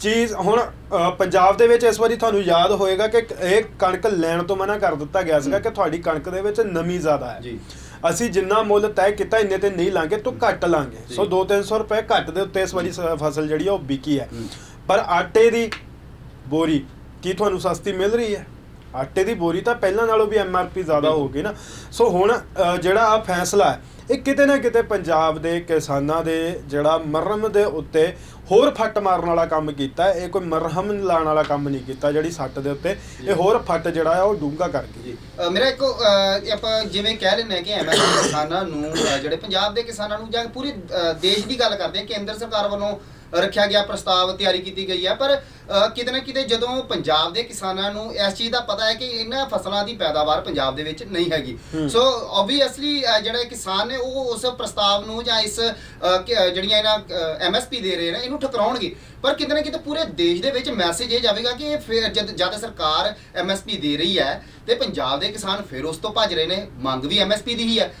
B: ਚੀਜ਼ ਹੁਣ ਅ, ਪੰਜਾਬ ਦੇ ਵਿੱਚ ਇਸ ਵਾਰੀ ਤੁਹਾਨੂੰ ਯਾਦ ਹੋਏਗਾ ਕਿ ਇਹ ਕਣਕ ਲੈਣ ਤੋਂ ਮਨਾ ਕਰ ਦਿੱਤਾ ਗਿਆ ਸੀਗਾ ਕਿ ਤੁਹਾਡੀ ਕਣਕ ਦੇ ਵਿੱਚ ਨਮੀ ਜ਼ਿਆਦਾ ਹੈ।
A: ਜੀ।
B: ਅਸੀਂ ਜਿੰਨਾ ਮੁੱਲ ਤੈਅ ਕੀਤਾ ਇੰਨੇ ਤੇ ਨਹੀਂ ਲਾਂਗੇ ਤੂੰ ਘੱਟ ਲਾਂਗੇ। ਸੋ 2-300 ਰੁਪਏ ਘੱਟ ਦੇ ਉੱਤੇ ਇਸ ਵਾਰੀ ਸ- ਫਸਲ ਜਿਹੜੀ ਆ ਉਹ ਵਿਕੀ ਹੈ।
A: ਹੂੰ।
B: ਪਰ ਆਟੇ ਦੀ ਬੋਰੀ ਕੀ ਤੁਹਾਨੂੰ ਸਸਤੀ ਮਿਲ ਰਹੀ ਹੈ? ਆਟੇ ਦੀ ਬੋਰੀ ਤਾਂ ਪਹਿਲਾਂ ਨਾਲੋਂ ਵੀ ਐਮਆਰਪੀ ਜ਼ਿਆਦਾ ਹੋ ਗਈ ਨਾ। ਸੋ ਹੁਣ ਅ, ਜਿਹੜਾ ਆ ਫੈਸਲਾ ਹੈ ਇਹ ਕਿਤੇ ਨਾ ਕਿਤੇ ਪੰਜਾਬ ਦੇ ਕਿਸਾਨਾਂ ਦੇ ਜਿਹੜਾ ਮਰਹਮ ਦੇ ਉੱਤੇ ਹੋਰ ਫੱਟ ਮਾਰਨ ਵਾਲਾ ਕੰਮ ਕੀਤਾ ਇਹ ਕੋਈ ਮਰਹਮ ਲਾਉਣ ਵਾਲਾ ਕੰਮ ਨਹੀਂ ਕੀਤਾ ਜਿਹੜੀ ਸੱਟ ਦੇ ਉੱਤੇ। ਇਹ ਹੋਰ ਫੱਟ ਜਿਹੜਾ ਆ ਉਹ ਡੂੰਘਾ ਕਰ ਗਈ
A: ਮੇਰਾ ਇੱਕ ਆਪਾਂ ਜਿਵੇਂ ਕਹਿ ਲੈਂਦੇ ਹਾਂ ਕਿ ਐਵੇਂ ਕਿਸਾਨਾਂ ਨੂੰ ਜਿਹੜੇ ਪੰਜਾਬ ਦੇ ਕਿਸਾਨਾਂ ਨੂੰ ਜਾਂ ਪੂਰੇ ਦੇਸ਼ ਦੀ ਗੱਲ ਕਰਦੇ ਹਾਂ, ਕੇਂਦਰ ਸਰਕਾਰ ਵੱਲੋਂ ਰੱਖਿਆ ਗਿਆ ਪ੍ਰਸਤਾਵ ਤਿਆਰੀ ਕੀਤੀ ਗਈ ਹੈ। ਪਰ ਕਿਤੇ ਨਾ ਕਿਤੇ ਜਦੋਂ ਪੰਜਾਬ ਦੇ ਕਿਸਾਨਾਂ ਨੂੰ ਇਸ ਚੀਜ਼ ਦਾ ਪਤਾ ਹੈ ਕਿ ਇਹਨਾਂ ਫਸਲਾਂ ਦੀ ਪੈਦਾਵਾਰ ਪੰਜਾਬ ਦੇ ਵਿੱਚ ਨਹੀਂ ਹੈਗੀ। ਸੋ ਆਬਵੀਅਸਲੀ ਜਿਹੜੇ ਕਿਸਾਨ ਨੇ ਉਹ ਉਸ ਪ੍ਰਸਤਾਵ ਨੂੰ ਜਾਂ ਇਸ ਜਿਹੜੀਆਂ ਇਹਨਾਂ ਐਮਐਸਪੀ ਦੇ ਰਹੇ ਨੇ ਇਹਨੂੰ ਠੁਕਰਾਉਣਗੇ। ਪਰ ਕਿਤੇ ਨਾ ਕਿਤੇ ਪੂਰੇ ਦੇਸ਼ ਦੇ ਵਿੱਚ ਮੈਸੇਜ ਇਹ ਜਾਵੇਗਾ ਕਿ ਇਹ ਫਿਰ ਜਦ ਜਦ ਸਰਕਾਰ ਐਮਐਸਪੀ ਦੇ ਰਹੀ ਹੈ ਤੇ ਪੰਜਾਬ ਦੇ ਕਿਸਾਨ ਫਿਰ ਉਸ ਤੋਂ ਭੱਜ ਰਹੇ ਨੇ ਮੰਗ ਵੀ ਐਮਐਸਪੀ ਦੀ ਹੀ ਹੈ।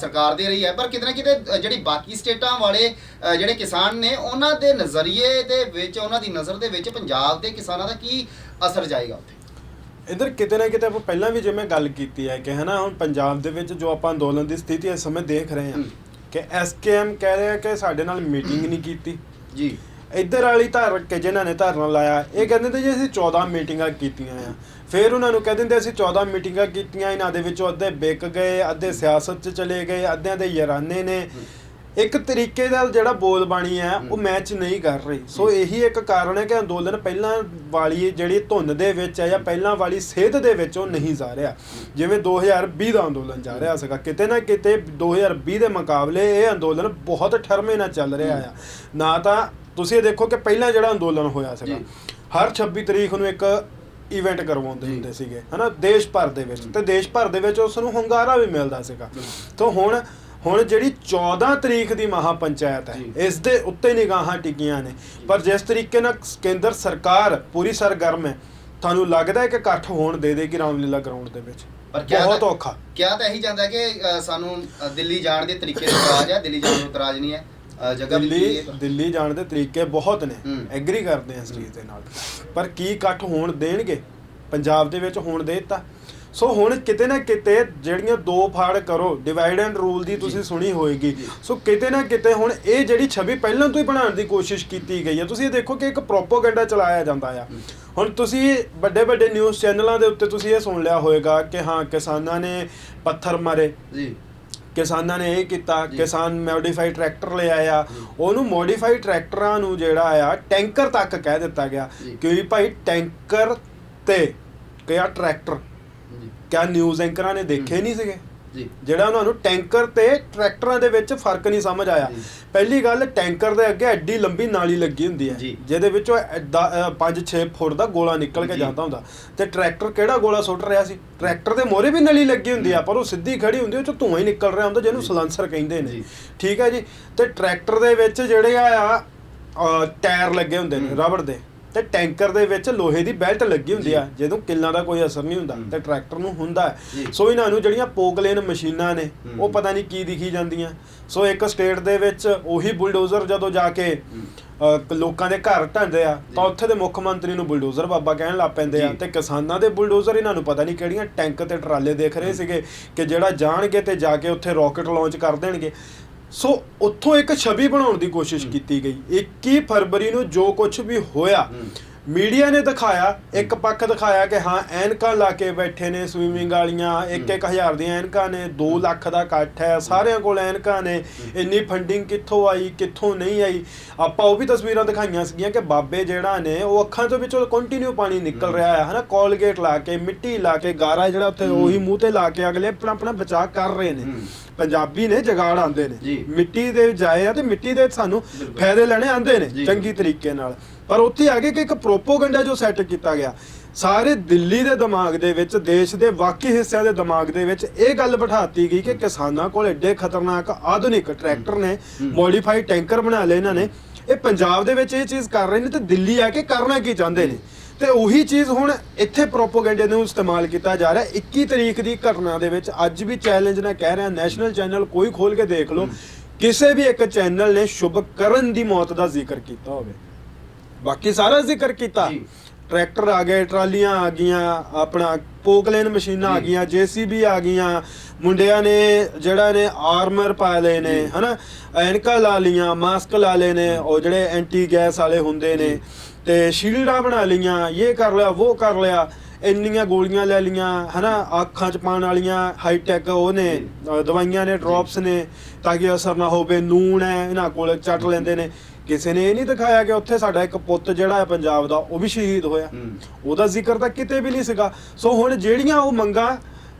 A: ਸਰਕਾਰ ਦੇ ਰਹੀ ਹੈ ਪਰ ਕਿਤੇ ਨਾ ਕਿਤੇ ਜਿਹੜੀ ਬਾਕੀ ਸਟੇਟਾਂ ਵਾਲੇ ਜਿਹੜੇ ਕਿਸਾਨ ਨੇ ਉਹਨਾਂ ਦੇ ਨਜ਼ਰੀਏ ਦੇ ਵਿੱਚ ਉਹਨਾਂ ਦੀ ਨਜ਼ਰ ਦੇ ਵਿੱਚ ਪੰਜਾਬ ਦੇ ਕਿਸਾਨਾਂ ਦਾ ਕੀ ਅਸਰ ਜਾਏਗਾ ਉੱਥੇ?
B: ਇਧਰ ਕਿਤੇ ਨਾ ਕਿਤੇ ਆਪਾਂ ਪਹਿਲਾਂ ਵੀ ਜਿਵੇਂ ਗੱਲ ਕੀਤੀ ਹੈ ਕਿ ਹਨਾ ਹੁਣ ਪੰਜਾਬ ਦੇ ਵਿੱਚ ਜੋ ਆਪਾਂ ਅੰਦੋਲਨ ਦੀ ਸਥਿਤੀ ਇਸ ਸਮੇਂ ਦੇਖ ਰਹੇ ਹਾਂ। ਕਿ ਐਸਕੇਐਮ ਕਹਿ ਰਿਹਾ ਕਿ ਸਾਡੇ ਨਾਲ ਮੀਟਿੰਗ ਨਹੀਂ ਕੀਤੀ।
A: ਜੀ।
B: ਇੱਧਰ ਵਾਲੀ ਧਾਰਕ ਕਿ ਜਿਨ੍ਹਾਂ ਨੇ ਧਰਨਾ ਲਾਇਆ ਇਹ ਕਹਿੰਦੇ ਤੇ ਜੀ ਅਸੀਂ 14 ਮੀਟਿੰਗਾਂ ਕੀਤੀਆਂ ਆ। ਫਿਰ ਉਹਨਾਂ ਨੂੰ ਕਹਿ ਦਿੰਦੇ ਅਸੀਂ 14 ਮੀਟਿੰਗਾਂ ਕੀਤੀਆਂ ਇਹਨਾਂ ਦੇ ਵਿੱਚੋਂ ਅੱਧੇ ਵਿਕ ਗਏ ਅੱਧੇ ਸਿਆਸਤ 'ਚ ਚਲੇ ਗਏ ਅੱਧਿਆਂ ਦੇ ਯਰਾਨੇ ਨੇ। ਇੱਕ ਤਰੀਕੇ ਨਾਲ ਜਿਹੜਾ ਬੋਲ ਬਾਣੀ ਹੈ ਉਹ ਮੈਚ ਨਹੀਂ ਕਰ ਰਹੀ। ਸੋ ਇਹੀ ਇੱਕ ਕਾਰਨ ਹੈ ਕਿ ਅੰਦੋਲਨ ਪਹਿਲਾਂ ਵਾਲੀ ਜਿਹੜੀ ਧੁਨ ਦੇ ਵਿੱਚ ਹੈ ਜਾਂ ਪਹਿਲਾਂ ਵਾਲੀ ਸੇਧ ਦੇ ਵਿੱਚ ਉਹ ਨਹੀਂ ਜਾ ਰਿਹਾ। ਜਿਵੇਂ 2020 ਦਾ ਅੰਦੋਲਨ ਜਾ ਰਿਹਾ ਸੀਗਾ ਕਿਤੇ ਨਾ ਕਿਤੇ 2020 ਦੇ ਮੁਕਾਬਲੇ ਇਹ ਅੰਦੋਲਨ ਬਹੁਤ ਠਰਮੇ ਨਾਲ ਚੱਲ ਰਿਹਾ ਆ। ਨਾ ਤਾਂ ਤੁਸੀਂ ਇਹ ਦੇਖੋ ਕਿ ਪਹਿਲਾਂ ਜਿਹੜਾ ਅੰਦੋਲਨ ਹੋਇਆ ਸੀਗਾ। ਹਰ 26 ਤਰੀਕ ਨੂੰ ਇੱਕ ਇਵੈਂਟ ਕਰਵਾਉਂਦੇ। ਹੁੰਦੇ ਸੀਗੇ ਹਨਾ? ਦੇਸ਼ ਭਰ ਦੇ ਵਿੱਚ। ਤੇ ਦੇਸ਼ ਭਰ ਦੇ ਵਿੱਚ ਉਸ ਨੂੰ ਹੁੰਗਾਰਾ ਵੀ ਮਿਲਦਾ ਸੀਗਾ। ਤੋਂ ਹੁਣ ਹੁਣ ਜਿਹੜੀ 14 ਤਰੀਕ ਦੀ ਮਹਾ ਪੰਚਾਇਤ ਹੈ। ਇਸ ਦੇ ਉੱਤੇ ਨਿਗਾਹਾਂ ਟਿਕੀਆਂ ਨੇ। ਪਰ ਜਿਸ ਤਰੀਕੇ ਨਾਲ ਕੇਂਦਰ ਸਰਕਾਰ ਪੂਰੀ ਸਰਗਰਮ ਹੈ ਤੁਹਾਨੂੰ ਲੱਗਦਾ ਹੈ ਕਿ ਇਕੱਠ ਹੋਣ ਦੇ ਦੇਗੀ ਰਾਮਲੀਲਾ ਗਰਾਊਂਡ ਦੇ ਵਿੱਚ?
A: ਪਰ ਕਿਹਾ
B: ਬਹੁਤ ਔਖਾ।
A: ਕਿਹਾ ਤਾਂ ਇਹੀ ਜਾਂਦਾ ਕਿ ਸਾਨੂੰ ਦਿੱਲੀ ਜਾਣ ਦੇ ਤਰੀਕੇ ਤੋਂ ਇਤਰਾਜ਼ ਹੈ ਦਿੱਲੀ ਜਾਣ ਨੂੰ ਇਤਰਾਜ਼ ਨਹੀਂ ਹੈ। ਜਗ੍ਹਾ ਦਿੱਲੀ
B: ਦਿੱਲੀ
A: ਹੈ।
B: ਦਿੱਲੀ ਜਾਣ ਦੇ ਤਰੀਕੇ ਬਹੁਤ ਨੇ
A: ਹੂੰ।
B: ਐਗਰੀ ਕਰਦੇ ਆ ਇਸ ਚੀਜ਼ ਦੇ ਨਾਲ ਪਰ ਕੀ ਇਕੱਠ ਹੋਣ ਦੇਣਗੇ ਪੰਜਾਬ ਦੇ ਵਿੱਚ ਹੋਣ ਦੇ ਦਿੱਤਾ ਸੋ ਹੁਣ ਕਿਤੇ ਨਾ ਕਿਤੇ ਜਿਹੜੀਆਂ ਦੋ ਫਾੜ ਕਰੋ ਡਿਵਾਈਡ ਐਂਡ ਰੂਲ ਦੀ ਤੁਸੀਂ। ਸੁਣੀ ਹੋਏਗੀ। ਸੋ ਕਿਤੇ ਨਾ ਕਿਤੇ ਹੁਣ ਇਹ ਜਿਹੜੀ ਛਵੀ ਪਹਿਲਾਂ ਤੋਂ ਹੀ ਬਣਾਉਣ ਦੀ ਕੋਸ਼ਿਸ਼ ਕੀਤੀ ਗਈ ਹੈ ਤੁਸੀਂ ਇਹ ਦੇਖੋ ਕਿ ਇੱਕ ਪ੍ਰੋਪੋਗੈਂਡਾ ਚਲਾਇਆ ਜਾਂਦਾ ਆ
A: ਹੂੰ।
B: ਹੁਣ ਤੁਸੀਂ ਵੱਡੇ ਵੱਡੇ ਨਿਊਜ਼ ਚੈਨਲਾਂ ਦੇ ਉੱਤੇ ਤੁਸੀਂ ਇਹ ਸੁਣ ਲਿਆ ਹੋਵੇਗਾ ਕਿ ਹਾਂ ਕਿਸਾਨਾਂ ਨੇ ਪੱਥਰ ਮਾਰੇ
A: ਜੀ
B: ਕਿਸਾਨਾਂ ਨੇ ਇਹ ਕੀਤਾ। ਕਿਸਾਨ ਮੋਡੀਫਾਈਡ ਟਰੈਕਟਰ ਲੈ ਆਇਆ। ਉਹਨੂੰ ਮੋਡੀਫਾਈਡ ਟਰੈਕਟਰਾਂ ਨੂੰ ਜਿਹੜਾ ਆ ਟੈਂਕਰ ਤੱਕ ਕਹਿ ਦਿੱਤਾ ਗਿਆ। ਕਿ ਭਾਈ ਟੈਂਕਰ ਤੇ ਕਿਆ ਟਰੈਕਟਰ ਕਿਆ ਨਿਊਜ਼ ਐਂਕਰਾਂ ਨੇ ਦੇਖੇ ਨਹੀਂ ਸੀਗੇ ਜਿਹੜਾ ਉਹਨਾਂ ਨੂੰ ਟੈਂਕਰ ਤੇ ਟਰੈਕਟਰਾਂ ਦੇ ਵਿੱਚ ਫ਼ਰਕ ਨਹੀਂ ਸਮਝ ਆਇਆ
A: ਜੀ।
B: ਪਹਿਲੀ ਗੱਲ ਟੈਂਕਰ ਦੇ ਅੱਗੇ ਐਡੀ ਲੰਬੀ ਨਾਲੀ ਲੱਗੀ ਹੁੰਦੀ ਹੈ
A: ਜੀ।
B: ਜਿਹਦੇ ਵਿੱਚੋਂ 5-6 ਫੁੱਟ ਦਾ ਗੋਲਾ ਨਿਕਲ ਕੇ
A: ਜੀ।
B: ਜਾਂਦਾ ਹੁੰਦਾ ਤੇ ਟਰੈਕਟਰ ਕਿਹੜਾ ਗੋਲਾ ਸੁੱਟ ਰਿਹਾ ਸੀ ਟਰੈਕਟਰ ਦੇ ਮੋਰੇ ਵੀ ਨਲੀ ਲੱਗੀ ਹੁੰਦੀ ਆ ਪਰ ਉਹ ਸਿੱਧੀ ਖੜੀ ਹੁੰਦੀ ਉਹ ਚੋਂ ਧੂਆਂ ਹੀ ਨਿਕਲ ਰਿਹਾ ਹੁੰਦਾ ਜਿਹਨੂੰ
A: ਜੀ।
B: ਸਲੈਂਸਰ ਕਹਿੰਦੇ ਨੇ
A: ਜੀ।
B: ਠੀਕ ਹੈ ਜੀ ਤੇ ਟਰੈਕਟਰ ਦੇ ਵਿੱਚ ਜਿਹੜੇ ਆ ਟਾਇਰ ਲੱਗੇ ਹੁੰਦੇ ਨੇ। ਰਬੜ ਦੇ ਤੇ ਟੈਂਕਰ ਦੇ ਵਿੱਚ ਲੋਹੇ ਦੀ ਬੈਲਟ ਲੱਗੀ ਹੁੰਦੀ। ਆ ਜਦੋਂ ਕਿੱਲਾਂ ਦਾ ਕੋਈ ਅਸਰ ਨਹੀਂ ਹੁੰਦਾ। ਤੇ ਟਰੈਕਟਰ ਨੂੰ ਹੁੰਦਾ ਹੈ। ਸੋ ਇਹਨਾਂ ਨੂੰ ਜਿਹੜੀਆਂ ਪੋਕਲੇਨ ਮਸ਼ੀਨਾਂ ਨੇ। ਉਹ ਪਤਾ ਨਹੀਂ ਕੀ ਦਿਖੀ ਜਾਂਦੀਆਂ ਸੋ ਇੱਕ ਸਟੇਟ ਦੇ ਵਿੱਚ ਉਹੀ ਬੁਲਡੋਜ਼ਰ ਜਦੋਂ ਜਾ ਕੇ। ਅ, ਲੋਕਾਂ ਦੇ ਘਰ ਢਾਂਦੇ ਆ ਤਾਂ। ਉੱਥੇ ਦੇ ਮੁੱਖ ਮੰਤਰੀ ਨੂੰ ਬੁਲਡੋਜ਼ਰ ਬਾਬਾ ਕਹਿਣ ਲੱਗ ਪੈਂਦੇ ਆ। ਤੇ ਕਿਸਾਨਾਂ ਦੇ ਬੁਲਡੋਜ਼ਰ ਇਹਨਾਂ ਨੂੰ ਪਤਾ ਨਹੀਂ ਕਿਹੜੀਆਂ ਟੈਂਕ ਤੇ ਟਰਾਲੇ ਦੇਖ ਰਹੇ ਸੀਗੇ ਕਿ ਜਿਹੜਾ ਜਾਣਗੇ ਤੇ ਜਾ ਕੇ ਉੱਥੇ ਰਾਕਟ ਲਾਂਚ ਕਰ ਦੇਣਗੇ ਸੋ ਉੱਥੋਂ ਇੱਕ ਛਵੀ ਬਣਾਉਣ ਦੀ ਕੋਸ਼ਿਸ਼। ਕੀਤੀ ਗਈ 21 ਫਰਵਰੀ ਨੂੰ ਜੋ ਕੁਝ ਵੀ ਹੋਇਆ। ਮੀਡੀਆ ਨੇ ਦਿਖਾਇਆ ਇੱਕ ਪੱਖ ਦਿਖਾਇਆ ਕਿ ਹਾਂ ਐਨਕਾਂ ਲਾ ਕੇ ਬੈਠੇ ਨੇ ਸਵੀਮਿੰਗ ਵਾਲੀਆਂ ਇੱਕ ਇੱਕ ਹਜ਼ਾਰ ਦੀਆਂ ਐਨਕਾਂ ਨੇ 2 ਲੱਖ ਦਾ ਇਕੱਠ ਹੈ ਸਾਰਿਆਂ ਕੋਲ ਐਨਕਾਂ ਨੇ ਇੰਨੀ ਫੰਡਿੰਗ ਕਿੱਥੋਂ ਆਈ ਕਿੱਥੋਂ ਨਹੀਂ ਆਈ ਆਪਾਂ ਉਹ ਵੀ ਤਸਵੀਰਾਂ ਦਿਖਾਈਆਂ ਸੀਗੀਆਂ ਕਿ ਬਾਬੇ ਜਿਹੜਾ ਨੇ ਉਹ ਅੱਖਾਂ ਤੋਂ ਵਿੱਚੋਂ ਕੰਟੀਨਿਊ ਪਾਣੀ ਨਿਕਲ। ਰਿਹਾ ਹੈ ਹਨਾ ਕੋਲਗੇਟ ਲਾ ਕੇ ਮਿੱਟੀ ਲਾ ਕੇ ਗਾਰਾ ਜਿਹੜਾ ਉੱਥੇ। ਉਹੀ ਮੂੰਹ ਤੇ ਲਾ ਕੇ ਅਗਲੇ ਆਪਣਾ ਆਪਣਾ ਬਚਾਅ ਕਰ ਰਹੇ ਨੇ। ਪੰਜਾਬੀ ਨੇ ਜਗਾੜ ਆਂਦੇ ਨੇ। ਮਿੱਟੀ ਦੇ ਜਾਏ ਆ ਤੇ ਮਿੱਟੀ ਦੇ ਸਾਨੂੰ। ਫਾਇਦੇ ਲੈਣੇ ਆਂਦੇ ਨੇ। ਚੰਗੀ ਤਰੀਕੇ ਨਾਲ ਪਰ ਉੱਥੇ ਆ ਕੇ ਕਿ ਇੱਕ ਪ੍ਰੋਪੋਗੈਂਡਾ ਜੋ ਸੈੱਟ ਕੀਤਾ ਗਿਆ ਸਾਰੇ ਦਿੱਲੀ ਦੇ ਦਿਮਾਗ ਦੇ ਵਿੱਚ ਦੇਸ਼ ਦੇ ਬਾਕੀ ਹਿੱਸਿਆਂ ਦੇ ਦਿਮਾਗ ਦੇ ਵਿੱਚ ਇਹ ਗੱਲ ਬਿਠਾਤੀ ਗਈ ਕਿ ਕਿਸਾਨਾਂ ਕੋਲ ਐਡੇ ਖਤਰਨਾਕ ਆਧੁਨਿਕ ਟਰੈਕਟਰ ਨੇ। ਮੋਡੀਫਾਈਡ ਟੈਂਕਰ ਬਣਾ ਲਏ ਇਹਨਾਂ ਨੇ ਇਹ ਪੰਜਾਬ ਦੇ ਵਿੱਚ ਇਹ ਚੀਜ਼ ਕਰ ਰਹੇ ਨੇ ਤੇ ਦਿੱਲੀ ਆ ਕੇ ਕਰਨਾ ਕੀ ਚਾਹੁੰਦੇ ਨੇ ਤੇ ਉਹੀ ਚੀਜ਼ ਹੁਣ ਇੱਥੇ ਪ੍ਰੋਪੋਗੈਂਡੇ ਨੂੰ ਇਸਤੇਮਾਲ ਕੀਤਾ ਜਾ ਰਿਹਾ 21 ਤਰੀਕ ਦੀ ਘਟਨਾ ਦੇ ਵਿੱਚ ਅੱਜ ਵੀ ਚੈਲੰਜ ਨਾ ਕਹਿ ਰਿਹਾ ਨੈਸ਼ਨਲ ਚੈਨਲ ਕੋਈ ਖੋਲ ਕੇ ਦੇਖ ਲਓ ਕਿਸੇ ਵੀ ਇੱਕ ਚੈਨਲ ਨੇ ਸ਼ੁਭ ਕਰਨ ਦੀ ਮੌਤ ਦਾ ਜ਼ਿਕਰ ਕੀਤਾ ਹੋਵੇ ਬਾਕੀ ਸਾਰਾ ਜ਼ਿਕਰ ਕੀਤਾ। ਟਰੈਕਟਰ ਆ ਗਏ ਟਰਾਲੀਆਂ ਆ ਗਈਆਂ ਆਪਣਾ ਪੋਕਲੇਨ ਮਸ਼ੀਨਾਂ ਆ। ਗਈਆਂ ਜੀਸੀਬੀ ਆ ਗਈਆਂ ਮੁੰਡਿਆਂ ਨੇ ਜਿਹੜਾ ਨੇ ਆਰਮਰ ਪਾ ਲਏ ਨੇ। ਹਨਾ ਐਨਕਾਂ ਲਾ ਲੀਆਂ ਮਾਸਕ ਲਾ ਲਏ ਨੇ ਉਹ ਜਿਹੜੇ ਐਂਟੀ ਗੈਸ ਵਾਲੇ ਹੁੰਦੇ ਨੇ। ਤੇ ਸ਼ੀਲਡਾਂ ਬਣਾ ਲਈਆਂ ਇਹ ਕਰ ਲਿਆ ਉਹ ਕਰ ਲਿਆ ਇੰਨੀਆਂ ਗੋਲੀਆਂ ਲੈ ਲੀਆਂ ਹਨਾ ਅੱਖਾਂ ਚ ਪਾਣ ਵਾਲੀਆਂ ਹਾਈ ਟੈਕ ਉਹ ਨੇ ਦਵਾਈਆਂ ਨੇ ਡ੍ਰੌਪਸ ਨੇ ਤਾਂ ਕਿ ਅਸਰ ਨਾ ਹੋਵੇ ਨੂਣ ਹੈ ਇਹਨਾਂ ਕੋਲ ਚੱਟ ਲੈਂਦੇ ਨੇ। ਕਿਸੇ ਨੇ ਇਹ ਨਹੀਂ ਦਿਖਾਇਆ ਕਿ ਉੱਥੇ ਸਾਡਾ ਇੱਕ ਪੁੱਤ ਜਿਹੜਾ ਹੈ ਪੰਜਾਬ ਦਾ ਉਹ ਵੀ ਸ਼ਹੀਦ ਹੋਇਆ। ਉਹਦਾ ਜ਼ਿਕਰ ਤਾਂ ਕਿਤੇ ਵੀ ਨਹੀਂ ਸੀਗਾ। ਸੋ ਹੁਣ ਜਿਹੜੀਆਂ ਉਹ ਮੰਗਾਂ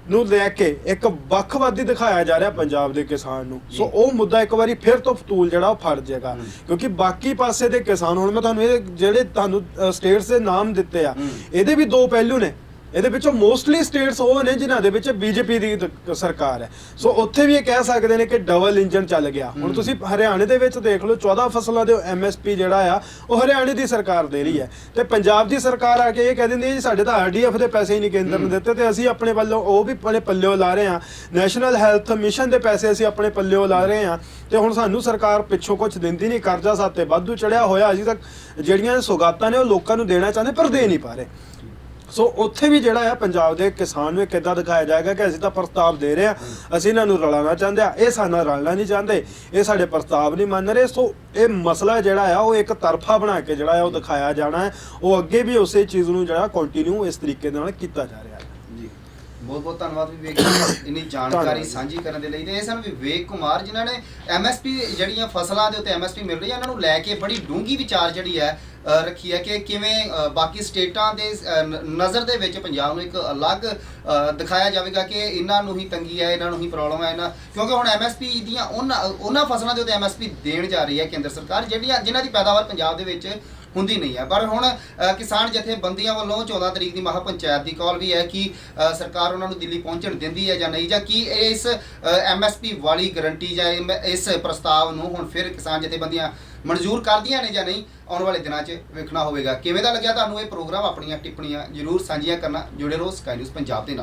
B: ਨੂੰ ਲੈ ਕੇ ਇੱਕ ਵੱਖਵਾਦੀ ਦਿਖਾਇਆ ਜਾ ਰਿਹਾ ਪੰਜਾਬ ਦੇ ਕਿਸਾਨ ਨੂੰ ਸੋ। ਉਹ ਮੁੱਦਾ ਇੱਕ ਵਾਰੀ ਫਿਰ ਤੋਂ ਫਤੂਲ ਜਿਹੜਾ ਉਹ ਫੜ ਜਾਏਗਾ। ਕਿਉਂਕਿ ਬਾਕੀ ਪਾਸੇ ਦੇ ਕਿਸਾਨ ਹੁਣ ਮੈਂ ਤੁਹਾਨੂੰ ਇਹ ਜਿਹੜੇ ਤੁਹਾਨੂੰ ਸਟੇਟਸ ਦੇ ਨਾਮ ਦਿੱਤੇ ਆ। ਇਹਦੇ ਵੀ ਦੋ ਪਹਿਲੂ ਨੇ ਇਹਦੇ ਵਿੱਚੋਂ ਮੋਸਟਲੀ ਸਟੇਟਸ ਉਹ ਨੇ ਜਿਨ੍ਹਾਂ ਦੇ ਵਿੱਚ ਬੀਜੇਪੀ ਦੀ ਦ- ਸਰਕਾਰ ਹੈ। ਸੋ ਉੱਥੇ ਵੀ ਇਹ ਕਹਿ ਸਕਦੇ ਨੇ ਕਿ ਡਬਲ ਇੰਜਨ ਚੱਲ ਗਿਆ। ਹੁਣ। ਤੁਸੀਂ ਹਰਿਆਣੇ ਦੇ ਵਿੱਚ ਦੇਖ ਲਓ 14 ਫਸਲਾਂ ਦੇ ਐਮਐਸਪੀ ਜਿਹੜਾ ਆ ਉਹ ਹਰਿਆਣੇ ਦੀ ਸਰਕਾਰ ਦੇ ਰਹੀ ਹੈ। ਤੇ ਪੰਜਾਬ ਦੀ ਸਰਕਾਰ ਆ ਕੇ ਇਹ ਕਹਿ ਦਿੰਦੀ ਹੈ ਜੀ ਸਾਡੇ ਤਾਂ ਆਰਡੀਐਫ ਦੇ ਪੈਸੇ ਹੀ ਨਹੀਂ ਕੇਂਦਰ ਨੇ। ਦਿੱਤੇ ਤੇ ਅਸੀਂ ਆਪਣੇ ਵੱਲੋਂ ਉਹ ਵੀ ਆਪਣੇ ਪੱਲਿਓ ਲਾ ਰਹੇ ਹਾਂ। ਨੈਸ਼ਨਲ ਹੈਲਥ ਮਿਸ਼ਨ ਦੇ ਪੈਸੇ ਅਸੀਂ ਆਪਣੇ ਪੱਲਿਓ ਲਾ ਰਹੇ ਹਾਂ। ਤੇ ਹੁਣ ਸਾਨੂੰ ਸਰਕਾਰ ਪਿੱਛੋਂ ਕੁਝ ਦਿੰਦੀ ਨਹੀਂ ਕਰਜ਼ਾ ਸਾਤੇ ਵਾਧੂ ਚੜਿਆ ਹੋਇਆ। ਅਜੇ ਤੱਕ ਜਿਹੜੀਆਂ ਸੌਗਾਤਾਂ ਨੇ ਉਹ ਲੋਕਾਂ ਨੂੰ ਦੇਣਾ ਚਾਹੁੰਦੇ ਪਰ ਦੇ ਨਹੀਂ ਪਾ ਰਹੇ। ਸੋ ਉੱਥੇ ਵੀ ਜਿਹੜਾ ਆ ਪੰਜਾਬ ਦੇ ਕਿਸਾਨ ਨੂੰ ਕਿੱਦਾਂ ਦਿਖਾਇਆ ਜਾਏਗਾ ਕਿ ਅਸੀਂ ਤਾਂ ਪ੍ਰਸਤਾਵ ਦੇ ਰਹੇ ਆ, ਅਸੀਂ ਇਹਨਾਂ ਨੂੰ ਰਲਾਉਣਾ ਚਾਹੁੰਦੇ ਆ। ਇਹ ਸਾਡੇ ਨਾਲ ਰਲਣਾ ਨਹੀਂ ਚਾਹੁੰਦੇ, ਇਹ ਸਾਡੇ ਪ੍ਰਸਤਾਵ ਨਹੀਂ ਮੰਨ ਰਹੇ। ਸੋ ਇਹ ਮਸਲਾ ਜਿਹੜਾ ਆ, ਉਹ ਇੱਕ ਤਰਫਾ ਬਣਾ ਕੇ ਜਿਹੜਾ ਆ, ਉਹ ਦਿਖਾਇਆ ਜਾਣਾ ਹੈ। ਉਹ ਅੱਗੇ ਵੀ ਉਸੇ ਚੀਜ਼ ਨੂੰ ਜਿਹੜਾ ਕੰਟੀਨਿਊ ਇਸ ਤਰੀਕੇ ਦੇ ਨਾਲ ਕੀਤਾ ਜਾ ਰਿਹਾ ਹੈ।
A: ਬਹੁਤ ਬਹੁਤ ਧੰਨਵਾਦ ਵਿਵੇਕ ਜੀ ਇੰਨੀ ਜਾਣਕਾਰੀ। ਸਾਂਝੀ ਕਰਨ ਦੇ ਲਈ ਤੇ ਇਹ ਸਨ ਵਿਵੇਕ ਕੁਮਾਰ ਜਿਨ੍ਹਾਂ ਨੇ ਐਮਐਸਪੀ ਜਿਹੜੀਆਂ ਫਸਲਾਂ ਦੇ ਉੱਤੇ ਐਮਐਸਪੀ ਮਿਲ ਰਹੀ ਹੈ ਇਹਨਾਂ ਨੂੰ ਲੈ ਕੇ ਬੜੀ ਡੂੰਗੀ ਵਿਚਾਰ ਜਿਹੜੀ ਹੈ ਰੱਖੀ ਹੈ ਕਿ ਕਿਵੇਂ ਬਾਕੀ ਸਟੇਟਾਂ ਦੇ ਨਜ਼ਰ ਦੇ ਵਿੱਚ ਪੰਜਾਬ ਨੂੰ ਇੱਕ ਅਲੱਗ ਦਿਖਾਇਆ ਜਾਵੇਗਾ ਕਿ ਇਹਨਾਂ ਨੂੰ ਹੀ ਤੰਗੀ ਹੈ ਇਹਨਾਂ ਨੂੰ ਹੀ ਪ੍ਰੋਬਲਮ ਹੈ ਇਹਨਾਂ ਕਿਉਂਕਿ ਹੁਣ ਐਮਐਸਪੀ ਦੀਆਂ ਉਹਨਾਂ ਉਹਨਾਂ ਫਸਲਾਂ ਦੇ ਉੱਤੇ ਐਮਐਸਪੀ ਦੇਣ ਜਾ ਰਹੀ ਹੈ ਕੇਂਦਰ ਸਰਕਾਰ ਜਿਹੜੀਆਂ ਜਿਨ੍ਹਾਂ ਦੀ ਪੈਦਾਵਾਰ ਪੰਜਾਬ ਦੇ ਵਿੱਚ ਹੁੰਦੀ ਨਹੀਂ ਹੈ। ਪਰ ਹੁਣ ਕਿਸਾਨ ਜਥੇਬੰਦੀਆਂ ਵੱਲੋਂ 14 ਤਰੀਕ ਦੀ ਮਹਾ ਪੰਚਾਇਤ ਦੀ ਕਾਲ ਵੀ ਹੈ ਕਿ ਸਰਕਾਰ ਉਹਨਾਂ ਨੂੰ ਦਿੱਲੀ ਪਹੁੰਚਣ ਦਿੰਦੀ ਹੈ ਜਾਂ ਨਹੀਂ, ਜਾਂ ਕੀ ਇਹ ਇਸ ਐਮਐਸਪੀ ਵਾਲੀ ਗਰੰਟੀ ਜਾਂ ਇਸ ਪ੍ਰਸਤਾਵ ਨੂੰ ਹੁਣ ਫਿਰ ਕਿਸਾਨ ਜਥੇਬੰਦੀਆਂ ਮਨਜ਼ੂਰ ਕਰਦੀਆਂ ਨੇ ਜਾਂ ਨਹੀਂ, ਆਉਣ ਵਾਲੇ ਦਿਨਾਂ 'ਚ ਵੇਖਣਾ ਹੋਵੇਗਾ। ਕਿਵੇਂ ਦਾ ਲੱਗਿਆ ਤੁਹਾਨੂੰ ਇਹ ਪ੍ਰੋਗਰਾਮ? ਆਪਣੀਆਂ ਟਿੱਪਣੀਆਂ ਜਰੂਰ ਸਾਂਝੀਆਂ ਕਰਨਾ ਜੁੜੇ ਰਹੋ ਸਕਾਈ ਨਿਊਜ਼ ਪੰਜਾਬ ਦੇ ਨਾਲ।